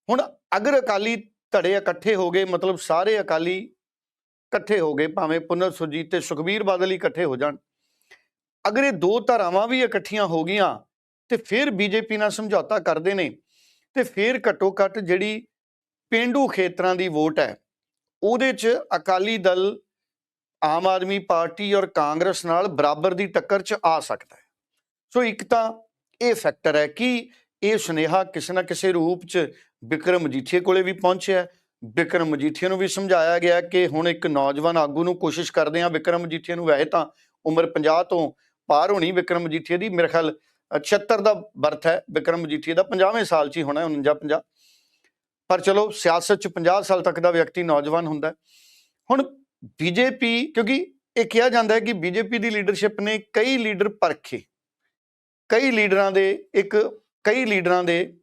ਹੁਣ ਅਗਰ ਅਕਾਲੀ ਧੜੇ ਇਕੱਠੇ ਹੋ ਗਏ, ਮਤਲਬ ਸਾਰੇ ਅਕਾਲੀ ਇਕੱਠੇ ਹੋ ਗਏ, ਭਾਵੇਂ ਪੁਨਰ ਸੁਰਜੀਤ ਤੇ ਸੁਖਬੀਰ ਬਾਦਲ ਇਕੱਠੇ ਹੋ ਜਾਣ, ਅਗਰ ਇਹ ਦੋ ਧਾਰਾਵਾਂ ਵੀ ਇਕੱਠੀਆਂ ਹੋ ਗਈਆਂ ਤੇ ਫਿਰ ਬੀਜੇਪੀ ਨਾਲ ਸਮਝੌਤਾ ਕਰਦੇ ਨੇ ਤੇ ਫਿਰ ਘੱਟੋ ਘੱਟ ਜਿਹੜੀ ਪਿੰਡੂ ਖੇਤਰਾਂ ਦੀ ਵੋਟ ਹੈ, ਉਹਦੇ 'ਚ ਅਕਾਲੀ ਦਲ, ਆਮ ਆਦਮੀ ਪਾਰਟੀ ਔਰ ਕਾਂਗਰਸ ਨਾਲ ਬਰਾਬਰ ਦੀ ਟੱਕਰ 'ਚ ਆ ਸਕਦਾ ਹੈ। ਸੋ ਇੱਕ ਤਾਂ ਇਹ ਫੈਕਟਰ ਹੈ ਕਿ ਇਹ ਸੁਨੇਹਾ ਕਿਸੇ ਨਾ ਕਿਸੇ ਰੂਪ 'ਚ ਵਿਕਰਮ ਮਜੀਠੀਏ ਕੋਲੇ ਵੀ ਪਹੁੰਚਿਆ ਹੈ। ਵਿਕਰਮ ਮਜੀਠੀਏ ਨੂੰ ਵੀ ਸਮਝਾਇਆ ਗਿਆ ਕਿ ਹੁਣ ਇੱਕ ਨੌਜਵਾਨ ਆਗੂ ਨੂੰ ਕੋਸ਼ਿਸ਼ ਕਰਦੇ ਆ ਵਿਕਰਮ ਮਜੀਠੀਏ ਨੂੰ। ਵੈਸੇ ਤਾਂ ਉਮਰ 50 ਤੋਂ ਪਾਰ ਹੋਣੀ ਵਿਕਰਮ ਮਜੀਠੀਏ ਦੀ। ਮੇਰੇ ਖਿਆਲ ਅ, 76 ਦਾ ਬਰਥ ਹੈ। ਵਿਕਰਮ ਮਜੀਠੀਏ ਦਾ 50ਵੇਂ ਸਾਲ 'ਚ ਹੀ ਹੋਣਾ 49 50 ਪਰ ਚਲੋ ਸਿਆਸਤ 'ਚ 50 ਸਾਲ ਤੱਕ ਦਾ ਵਿਅਕਤੀ ਨੌਜਵਾਨ ਹੁੰਦਾ ਹੈ। ਹੁਣ ਬੀਜੇਪੀ ਕਿਉਂਕਿ ਇਹ ਕਿਹਾ ਜਾਂਦਾ ਹੈ ਕਿ ਬੀਜੇਪੀ ਦੀ ਲੀਡਰਸ਼ਿਪ ਨੇ ਕਈ ਲੀਡਰ ਪਰਖੇ। ਕਈ ਲੀਡਰਾਂ ਦੇ ਇੱਕ ਕਈ ਲੀਡਰਾਂ ਦੇ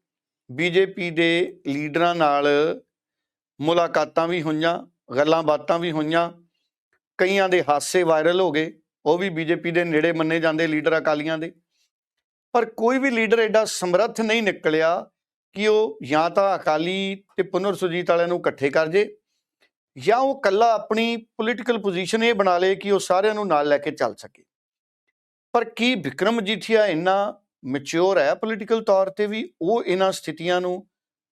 ਬੀਜੇਪੀ ਦੇ ਲੀਡਰਾਂ ਨਾਲ ਮੁਲਾਕਾਤਾਂ ਵੀ ਹੋਈਆਂ, ਗੱਲਾਂ ਬਾਤਾਂ ਵੀ ਹੋਈਆਂ, ਕਈਆਂ ਦੇ ਹਾਸੇ ਵਾਇਰਲ ਹੋ ਗਏ, ਉਹ ਵੀ ਬੀਜੇਪੀ ਦੇ ਨੇੜੇ ਮੰਨੇ ਜਾਂਦੇ ਲੀਡਰ ਅਕਾਲੀਆਂ ਦੇ। ਪਰ ਕੋਈ ਵੀ ਲੀਡਰ ਐਡਾ ਸਮਰੱਥ ਨਹੀਂ ਨਿਕਲਿਆ ਕਿ ਉਹ ਜਾਂ ਤਾਂ ਅਕਾਲੀ ਤੇ ਪੁਨਰ ਸੁਜੀਤ ਵਾਲਿਆਂ ਨੂੰ ਇਕੱਠੇ ਕਰ ਜੇ, ਜਾਂ ਉਹ ਕੱਲਾ ਆਪਣੀ ਪੋਲੀਟੀਕਲ ਪੋਜੀਸ਼ਨ ਇਹ ਬਣਾ ਲੇ ਕਿ ਉਹ ਸਾਰਿਆਂ ਨੂੰ ਨਾਲ ਲੈ ਕੇ ਚੱਲ ਸਕੇ। ਪਰ ਕੀ ਵਿਕਰਮ ਮਜੀਠੀਆ ਇੰਨਾ ਮੈਚੁਰ ਹੈ ਪੋਲੀਟੀਕਲ ਤੌਰ ਤੇ ਵੀ, ਉਹ ਇਹਨਾਂ ਸਥਿਤੀਆਂ ਨੂੰ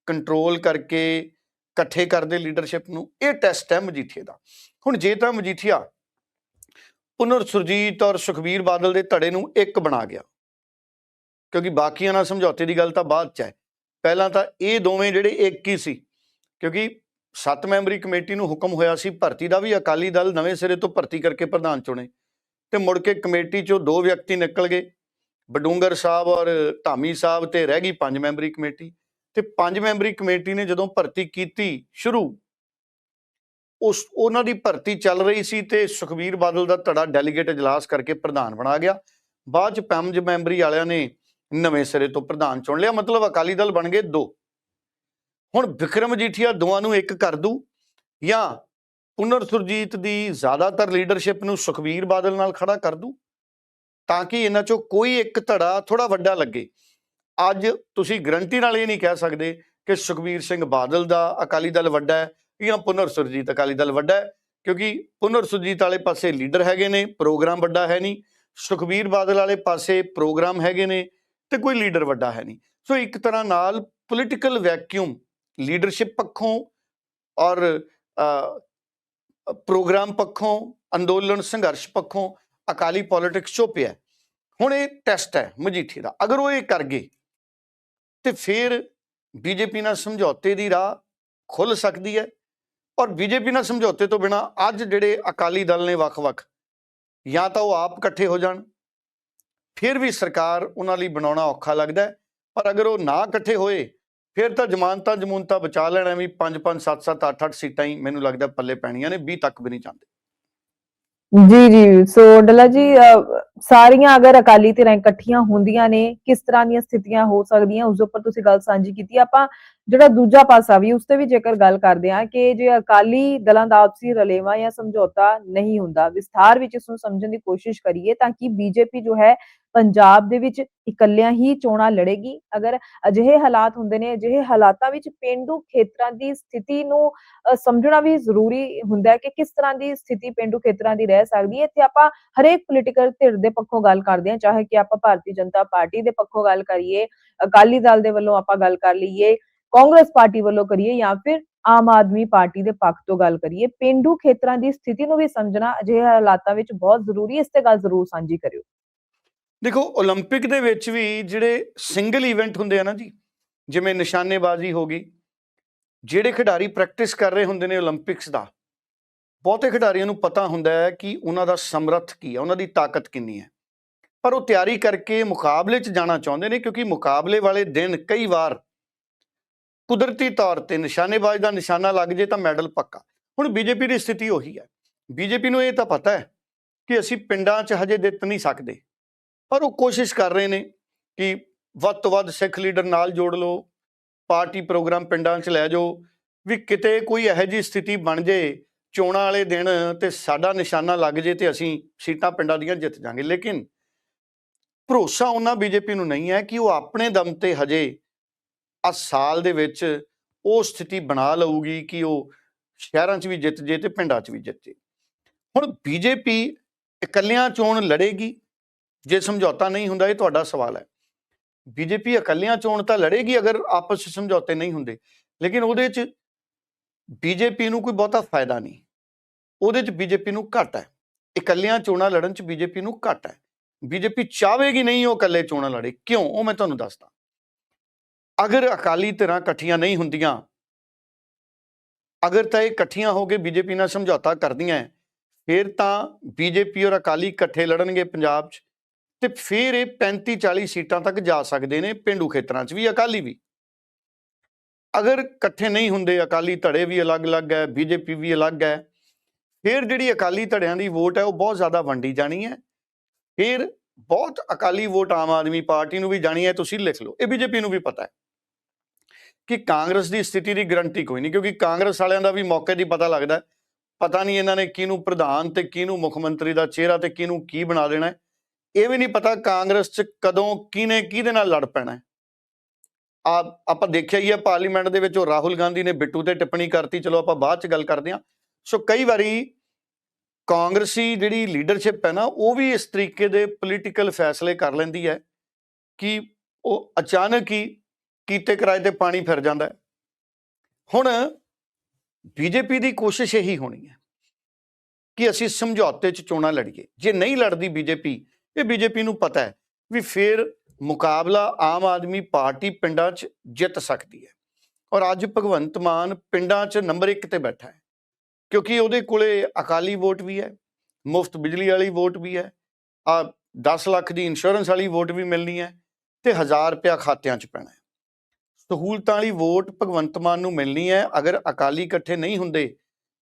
ਕੰਟਰੋਲ ਕਰਕੇ ਇਕੱਠੇ ਕਰਦੇ ਲੀਡਰਸ਼ਿਪ ਨੂੰ, ਇਹ ਟੈਸਟ ਹੈ ਮਜੀਠੀਏ ਦਾ। ਹੁਣ ਜੇ ਤਾਂ ਮਜੀਠੀਆ ਪੁਨਰ ਸੁਰਜੀਤ ਔਰ ਸੁਖਬੀਰ ਬਾਦਲ ਦੇ ਧੜੇ ਨੂੰ ਇੱਕ ਬਣਾ ਗਿਆ, ਕਿਉਂਕਿ ਬਾਕੀਆਂ ਨਾਲ ਸਮਝੌਤੇ ਦੀ ਗੱਲ ਤਾਂ ਬਾਅਦ ਚ ਹੈ। ਪਹਿਲਾਂ ਤਾਂ ਇਹ ਦੋਵੇਂ ਜਿਹੜੇ ਇੱਕ ਹੀ ਸੀ, ਕਿਉਂਕਿ ਸੱਤ ਮੈਂਬਰੀ ਕਮੇਟੀ ਨੂੰ ਹੁਕਮ ਹੋਇਆ ਸੀ ਭਰਤੀ ਦਾ ਵੀ ਅਕਾਲੀ ਦਲ ਨਵੇਂ ਸਿਰੇ ਤੋਂ ਭਰਤੀ ਕਰਕੇ ਪ੍ਰਧਾਨ ਚੁਣੇ, ਤੇ ਮੁੜ ਕੇ ਕਮੇਟੀ ਚੋਂ ਦੋ ਵਿਅਕਤੀ ਨਿਕਲ ਗਏ। ਬਡੂੰਗਰ ਸਾਹਿਬ ਔਰ ਧਾਮੀ ਸਾਹਿਬ ਤੇ ਰਹਿ ਗਈ ਪੰਜ ਮੈਂਬਰੀ ਕਮੇਟੀ ਤੇ ਪੰਜ ਮੈਂਬਰੀ ਕਮੇਟੀ ਨੇ ਜਦੋਂ ਭਰਤੀ ਕੀਤੀ ਸ਼ੁਰੂ, ਉਸ, ਉਹਨਾਂ ਦੀ ਭਰਤੀ ਚੱਲ ਰਹੀ ਸੀ ਤੇ ਸੁਖਬੀਰ ਬਾਦਲ ਦਾ ਧੜਾ ਡੈਲੀਗੇਟ ਇਜਲਾਸ ਕਰਕੇ ਪ੍ਰਧਾਨ ਬਣਾ ਗਿਆ। ਬਾਅਦ ਚ ਪੰਜ ਮੈਂਬਰੀ ਵਾਲਿਆਂ ਨੇ ਨਵੇਂ ਸਿਰੇ ਤੋਂ ਪ੍ਰਧਾਨ ਚੁਣ ਲਿਆ, ਮਤਲਬ ਅਕਾਲੀ ਦਲ ਬਣ ਗਏ ਦੋ। ਹੁਣ ਵਿਕਰਮ ਮਜੀਠੀਆ ਦੋਵਾਂ ਨੂੰ ਇੱਕ ਕਰ ਦੂ ਜਾਂ ਪੁਨਰ ਸੁਰਜੀਤ ਦੀ ਜ਼ਿਆਦਾਤਰ ਲੀਡਰਸ਼ਿਪ ਨੂੰ ਸੁਖਬੀਰ ਬਾਦਲ ਨਾਲ ਖੜਾ ਕਰ ਦੂ? ਤਾਂ ਕਿ ਇਹਨਾਂ ਚੋਂ ਕੋਈ ਇੱਕ ਧੜਾ ਥੋੜਾ ਵੱਡਾ ਲੱਗੇ। ਅੱਜ ਤੁਸੀਂ ਗਰੰਟੀ ਨਾਲ ਇਹ ਨਹੀਂ ਕਹਿ ਸਕਦੇ ਕਿ ਸੁਖਬੀਰ ਸਿੰਘ ਬਾਦਲ ਦਾ ਅਕਾਲੀ ਦਲ ਵੱਡਾ ਹੈ ਜਾਂ ਪੁਨਰ ਸੁਰਜੀਤ ਅਕਾਲੀ ਦਲ ਵੱਡਾ ਹੈ, ਕਿਉਂਕਿ ਪੁਨਰ ਸੁਰਜੀਤ ਵਾਲੇ ਪਾਸੇ ਲੀਡਰ ਹੈਗੇ ਨੇ, ਪ੍ਰੋਗਰਾਮ ਵੱਡਾ ਹੈ ਨਹੀਂ। ਸੁਖਬੀਰ ਬਾਦਲ ਵਾਲੇ ਪਾਸੇ ਪ੍ਰੋਗਰਾਮ ਹੈਗੇ ਨੇ ਤੇ ਕੋਈ ਲੀਡਰ ਵੱਡਾ ਹੈ ਨਹੀਂ। ਸੋ ਇੱਕ ਤਰ੍ਹਾਂ ਨਾਲ ਪੋਲੀਟੀਕਲ ਵੈਕਿਊਮ, ਲੀਡਰਸ਼ਿਪ ਪੱਖੋਂ ਔਰ ਪ੍ਰੋਗਰਾਮ ਪੱਖੋਂ, ਅੰਦੋਲਨ ਸੰਘਰਸ਼ ਪੱਖੋਂ ਅਕਾਲੀ ਪੋਲਿਟਿਕਸ ਚੋਂ ਹੈ। ਹੁਣ ਇਹ ਟੈਸਟ ਹੈ ਮਜੀਠੀ ਦਾ। ਅਗਰ ਉਹ ਇਹ ਕਰ ਗਏ, ਤੇ ਫਿਰ ਬੀਜੇਪੀ ਨਾਲ ਸਮਝੌਤੇ ਦੀ ਰਾਹ ਖੁੱਲ ਸਕਦੀ ਹੈ ਔਰ ਬੀਜੇਪੀ ਨਾਲ ਸਮਝੌਤੇ ਤੋਂ ਬਿਨਾ ਅੱਜ ਜਿਹੜੇ ਅਕਾਲੀ ਦਲ ਨੇ ਵੱਖ-ਵੱਖ, ਜਾਂ ਤਾਂ ਉਹ ਆਪ ਇਕੱਠੇ ਹੋ ਜਾਣ, ਫਿਰ ਵੀ ਸਰਕਾਰ ਉਹਨਾਂ ਲਈ ਬਣਾਉਣਾ ਔਖਾ ਲੱਗਦਾ ਪਰ ਅਗਰ ਉਹ ਨਾ ਇਕੱਠੇ ਹੋਏ, ਫਿਰ ਤਾਂ ਜ਼ਮਾਨਤਾਂ ਜਮੂਨਤਾਂ ਬਚਾ ਲੈਣਾ ਵੀ 5 5 7 7 8 8 ਸੀਟਾਂ ਹੀ ਮੈਨੂੰ ਲੱਗਦਾ ਪੱਲੇ ਪੈਣੀਆਂ ਨੇ 20 ਤੱਕ ਵੀ ਨਹੀਂ ਜਾਂਦੇ। ਜੀ ਜੀ ਸੋ ਡੱਲਾ ਜੀ ਅ, ਸਾਰੀਆਂ ਅਗਰ ਅਕਾਲੀ ਧਿਰਾਂ ਇਕੱਠੀਆਂ ਹੁੰਦੀਆਂ ਨੇ, ਕਿਸ ਤਰ੍ਹਾਂ ਦੀਆਂ ਸਥਿਤੀਆਂ ਹੋ ਸਕਦੀਆਂ, ਉਸ ਉੱਪਰ ਤੁਸੀਂ ਗੱਲ ਸਾਂਝੀ ਕੀਤੀ। ਆਪਾਂ ਜਿਹੜਾ ਦੂਜਾ ਪਾਸਾ ਵੀ, ਉਸ ਤੇ ਵੀ ਜੇਕਰ ਗੱਲ ਕਰਦੇ ਹਾਂ ਕਿ ਜੇ ਅਕਾਲੀ ਦਲਾਂ ਦਾ ਆਪਸੀ ਰਲੇਵਾਂ ਜਾਂ ਸਮਝੌਤਾ ਨਹੀਂ ਹੁੰਦਾ, ਵਿਸਥਾਰ ਵਿੱਚ ਇਸ ਨੂੰ ਸਮਝਣ ਦੀ ਕੋਸ਼ਿਸ਼ ਕਰੀਏ ਤਾਂ ਕਿ ਬੀਜੇਪੀ ਜੋ ਹੈ, ਪੰਜਾਬ ਦੇ ਵਿੱਚ ਇਕੱਲਿਆਂ ਹੀ ਚੋਣਾਂ ਲੜੇਗੀ। ਅਗਰ ਅਜਿਹੇ ਹਾਲਾਤ ਹੁੰਦੇ ਨੇ, ਅਜਿਹੇ ਹਾਲਾਤਾਂ ਵਿੱਚ ਪਿੰਡੂ ਖੇਤਰਾਂ ਦੀ ਸਥਿਤੀ ਨੂੰ ਸਮਝਣਾ ਵੀ ਜ਼ਰੂਰੀ ਹੁੰਦਾ ਹੈ ਕਿ ਕਿਸ ਤਰ੍ਹਾਂ ਦੀ ਸਥਿਤੀ ਪਿੰਡੂ ਖੇਤਰਾਂ ਦੀ ਰਹਿ ਸਕਦੀ ਹੈ। ਇੱਥੇ ਆਪਾਂ ਹਰੇਕ ਪੋਲੀਟੀਕਲ ਧਿਰ ਦੇ ਪੱਖੋਂ ਗੱਲ ਕਰਦੇ ਹਾਂ, ਚਾਹੇ ਕਿ ਆਪਾਂ ਭਾਰਤੀ ਜਨਤਾ ਪਾਰਟੀ ਦੇ ਪੱਖੋਂ ਗੱਲ ਕਰੀਏ, ਅਕਾਲੀ ਦਲ ਦੇ ਵੱਲੋਂ ਆਪਾਂ ਗੱਲ ਕਰ ਲਈਏ, ਕਾਂਗਰਸ ਪਾਰਟੀ ਵੱਲੋਂ ਕਰੀਏ ਜਾਂ ਫਿਰ ਆਮ ਆਦਮੀ ਪਾਰਟੀ ਦੇ ਪੱਖ ਤੋਂ ਗੱਲ ਕਰੀਏ, ਪਿੰਡੂ ਖੇਤਰਾਂ ਦੀ ਸਥਿਤੀ ਨੂੰ ਵੀ ਸਮਝਣਾ ਅਜਿਹੇ ਹਾਲਾਤਾਂ ਵਿੱਚ ਬਹੁਤ ਜ਼ਰੂਰੀ ਇਸ ਤੇ ਗੱਲ ਜ਼ਰੂਰ ਸਾਂਝੀ ਕਰਿਓ। ਦੇਖੋ 올림픽 ਦੇ ਵਿੱਚ ਵੀ ਜਿਹੜੇ ਸਿੰਗਲ ਇਵੈਂਟ ਹੁੰਦੇ ਆ ਨਾ ਜੀ, ਜਿਵੇਂ ਨਿਸ਼ਾਨੇਬਾਜ਼ੀ ਹੋ ਗਈ, ਜਿਹੜੇ ਖਿਡਾਰੀ ਪ੍ਰੈਕਟਿਸ ਕਰ ਰਹੇ ਹੁੰਦੇ ਨੇ 올림픽ਸ ਦਾ ਬਹੁਤੇ ਖਿਡਾਰੀਆਂ ਨੂੰ ਪਤਾ ਹੁੰਦਾ ਹੈ ਕਿ ਉਹਨਾਂ ਦਾ ਸਮਰੱਥ ਕੀ ਹੈ, ਉਹਨਾਂ ਦੀ ਤਾਕਤ ਕਿੰਨੀ ਹੈ। ਪਰ ਉਹ ਤਿਆਰੀ ਕਰਕੇ ਮੁਕਾਬਲੇ 'ਚ ਜਾਣਾ ਚਾਹੁੰਦੇ ਨੇ ਕਿਉਂਕਿ ਮੁਕਾਬਲੇ ਵਾਲੇ ਦਿਨ ਕਈ ਵਾਰ ਕੁਦਰਤੀ ਤੌਰ ਤੇ ਨਿਸ਼ਾਨੇਬਾਜ਼ ਦਾ ਨਿਸ਼ਾਨਾ ਲੱਗ ਜੇ ਤਾਂ ਮੈਡਲ ਪੱਕਾ। ਹੁਣ ਬੀਜੇਪੀ ਦੀ ਸਥਿਤੀ ਉਹੀ ਹੈ। ਬੀਜੇਪੀ ਨੂੰ ਇਹ ਤਾਂ ਪਤਾ ਹੈ ਕਿ ਅਸੀਂ ਪਿੰਡਾਂ 'ਚ ਹਜੇ ਜਿੱਤ ਨਹੀਂ ਸਕਦੇ। ਪਰ ਉਹ ਕੋਸ਼ਿਸ਼ ਕਰ ਰਹੇ ਨੇ ਕਿ ਵੱਧ ਤੋਂ ਵੱਧ ਸਿੱਖ ਲੀਡਰ ਨਾਲ ਜੋੜ ਲਓ, ਪਾਰਟੀ ਪ੍ਰੋਗਰਾਮ ਪਿੰਡਾਂ 'ਚ ਲੈ ਜਾਓ, ਵੀ ਕਿਤੇ ਕੋਈ ਇਹੋ ਜਿਹੀ ਸਥਿਤੀ ਬਣ ਜੇ ਚੋਣਾਂ ਵਾਲੇ ਦਿਨ ਤੇ ਸਾਡਾ ਨਿਸ਼ਾਨਾ ਲੱਗ ਜੇ ਤੇ ਅਸੀਂ ਸੀਟਾਂ ਪਿੰਡਾਂ ਦੀਆਂ ਜਿੱਤ ਜਾਾਂਗੇ। ਲੇਕਿਨ ਭਰੋਸਾ ਉਹਨਾਂ ਬੀਜੇਪੀ ਨੂੰ ਨਹੀਂ ਹੈ ਕਿ ਉਹ ਆਪਣੇ ਦਮ ਤੇ ਹਜੇ ਆ ਸਾਲ ਦੇ ਵਿੱਚ ਉਹ ਸਥਿਤੀ ਬਣਾ ਲਊਗੀ ਕਿ ਉਹ ਸ਼ਹਿਰਾਂ 'ਚ ਵੀ ਜਿੱਤ ਜੇ ਤੇ ਪਿੰਡਾਂ 'ਚ ਵੀ ਜਿੱਤ ਜੇ। ਹੁਣ ਬੀਜੇਪੀ ਇਕੱਲਿਆਂ ਚੋਣ ਲੜੇਗੀ? ਜੇ ਸਮਝੌਤਾ ਨਹੀਂ ਹੁੰਦਾ, ਇਹ ਤੁਹਾਡਾ ਸਵਾਲ ਹੈ। ਬੀਜੇਪੀ ਇਕੱਲਿਆਂ ਚੋਣ ਤਾਂ ਲੜੇਗੀ ਅਗਰ ਆਪਸ ਵਿੱਚ ਸਮਝੌਤੇ ਨਹੀਂ ਹੁੰਦੇ। ਲੇਕਿਨ ਉਹਦੇ 'ਚ ਬੀਜੇਪੀ ਨੂੰ ਕੋਈ ਬਹੁਤਾ ਫਾਇਦਾ ਨਹੀਂ। ਉਹਦੇ 'ਚ ਬੀਜੇਪੀ ਨੂੰ ਘੱਟ ਹੈ। ਇਕੱਲਿਆਂ ਚੋਣਾਂ ਲੜਨ 'ਚ ਬੀਜੇਪੀ ਨੂੰ ਘੱਟ ਹੈ। ਬੀਜੇਪੀ ਚਾਹਵੇਗੀ ਨਹੀਂ ਉਹ ਇਕੱਲੇ ਚੋਣਾਂ ਲੜੇ। ਕਿਉਂ? ਉਹ ਮੈਂ ਤੁਹਾਨੂੰ ਦੱਸਦਾ। ਅਗਰ ਅਕਾਲੀ ਧਿਰਾਂ ਇਕੱਠੀਆਂ ਨਹੀਂ ਹੁੰਦੀਆਂ ਅਗਰ ਤਾਂ ਇਹ ਇਕੱਠੀਆਂ ਹੋ ਕੇ ਬੀਜੇਪੀ ਨਾਲ ਸਮਝੌਤਾ ਕਰਦੀਆਂ ਹੈ, ਫਿਰ ਤਾਂ ਬੀਜੇਪੀ ਔਰ ਅਕਾਲੀ ਇਕੱਠੇ ਲੜਨਗੇ ਪੰਜਾਬ 'ਚ ਤੇ ਫਿਰ ਇਹ 35 40 ਸੀਟਾਂ ਤੱਕ ਜਾ ਸਕਦੇ ਨੇ ਪਿੰਡੂ ਖੇਤਰਾਂ 'ਚ ਵੀ ਅਕਾਲੀ ਵੀ। ਅਗਰ ਇਕੱਠੇ ਨਹੀਂ ਹੁੰਦੇ ਅਕਾਲੀ ਧੜੇ ਵੀ ਅਲੱਗ-ਅਲੱਗ ਹੈ ਬੀਜੇਪੀ ਵੀ ਅਲੱਗ ਹੈ ਫਿਰ ਜਿਹੜੀ ਅਕਾਲੀ ਧੜਿਆਂ ਦੀ ਵੋਟ ਹੈ, ਉਹ ਬਹੁਤ ਜ਼ਿਆਦਾ ਵੰਡੀ ਜਾਣੀ ਹੈ। ਫਿਰ ਬਹੁਤ ਅਕਾਲੀ ਵੋਟ ਆਮ ਆਦਮੀ ਪਾਰਟੀ ਨੂੰ ਵੀ ਜਾਣੀ ਹੈ, ਤੁਸੀਂ ਲਿਖ ਲਓ, ਇਹ ਬੀਜੇਪੀ ਨੂੰ ਵੀ ਪਤਾ ਹੈ। ਕਿ ਕਾਂਗਰਸ ਦੀ ਸਥਿਤੀ ਦੀ ਗਰੰਟੀ ਕੋਈ ਨਹੀਂ, ਕਿਉਂਕਿ ਕਾਂਗਰਸ ਵਾਲਿਆਂ ਦਾ ਵੀ ਮੌਕੇ ਦੀ ਪਤਾ ਲੱਗਦਾ ਪਤਾ ਨਹੀਂ ਇਹਨਾਂ ਨੇ ਕਿਹਨੂੰ ਪ੍ਰਧਾਨ ਤੇ ਕਿਹਨੂੰ ਮੁੱਖ ਮੰਤਰੀ ਦਾ ਚਿਹਰਾ ਤੇ ਕਿਹਨੂੰ ਕੀ ਬਣਾ ਦੇਣਾ ਹੈ। ਇਹ ਵੀ ਨਹੀਂ ਪਤਾ ਕਾਂਗਰਸ 'ਚ ਕਦੋਂ ਕਿਹਨੇ ਕਿਹਦੇ ਨਾਲ ਲੜ ਪੈਣਾ ਹੈ। ਆ ਆਪਾਂ ਦੇਖਿਆ ਹੀ ਹੈ, ਪਾਰਲੀਮੈਂਟ ਦੇ ਵਿੱਚ ਉਹ ਰਾਹੁਲ ਗਾਂਧੀ ਨੇ ਬਿੱਟੂ ਤੇ ਟਿੱਪਣੀ ਕਰਤੀ, ਚਲੋ ਆਪਾਂ ਬਾਅਦ 'ਚ ਗੱਲ ਕਰਦੇ ਹਾਂ। ਸੋ ਕਈ ਵਾਰੀ ਕਾਂਗਰਸੀ ਜਿਹੜੀ ਲੀਡਰਸ਼ਿਪ ਹੈ ਨਾ, ਉਹ ਵੀ ਇਸ ਤਰੀਕੇ ਦੇ ਪੋਲੀਟੀਕਲ ਫੈਸਲੇ ਕਰ ਲੈਂਦੀ ਹੈ ਕਿ ਉਹ ਅਚਾਨਕ ਹੀ ਕੀਤੇ ਕਿਰਾਏ ਤੇ ਪਾਣੀ ਫਿਰ ਜਾਂਦਾ ਹੈ। ਹੁਣ ਬੀਜੇਪੀ ਦੀ ਕੋਸ਼ਿਸ਼ ਇਹੀ ਹੋਣੀ ਹੈ ਕਿ ਅਸੀਂ ਸਮਝੌਤੇ 'ਚ ਚੋਣਾਂ ਲੜੀਏ। ਜੇ ਨਹੀਂ ਲੜਦੀ ਬੀਜੇਪੀ, ਇਹ ਬੀਜੇਪੀ ਨੂੰ ਪਤਾ ਹੈ ਵੀ ਫਿਰ ਮੁਕਾਬਲਾ ਆਮ ਆਦਮੀ ਪਾਰਟੀ ਪਿੰਡਾਂ 'ਚ ਜਿੱਤ ਸਕਦੀ ਹੈ। ਔਰ ਅੱਜ ਭਗਵੰਤ ਮਾਨ ਪਿੰਡਾਂ 'ਚ ਨੰਬਰ 1 ਤੇ ਬੈਠਾ ਹੈ। ਕਿਉਂਕਿ ਉਹਦੇ ਕੋਲੇ ਅਕਾਲੀ ਵੋਟ ਵੀ ਹੈ, ਮੁਫਤ ਬਿਜਲੀ ਵਾਲੀ ਵੋਟ ਵੀ ਹੈ, ਆ 10 ਲੱਖ ਦੀ ਇੰਸ਼ੋਰੈਂਸ ਵਾਲੀ ਵੋਟ ਵੀ ਮਿਲਣੀ ਹੈ ਤੇ 1000 ਰੁਪਇਆ ਖਾਤਿਆਂ 'ਚ ਪੈਣਾ ਹੈ। ਸਹੂਲਤਾਂ ਵਾਲੀ ਵੋਟ ਭਗਵੰਤ ਮਾਨ ਨੂੰ ਮਿਲਣੀ ਹੈ, ਅਗਰ ਅਕਾਲੀ ਇਕੱਠੇ ਨਹੀਂ ਹੁੰਦੇ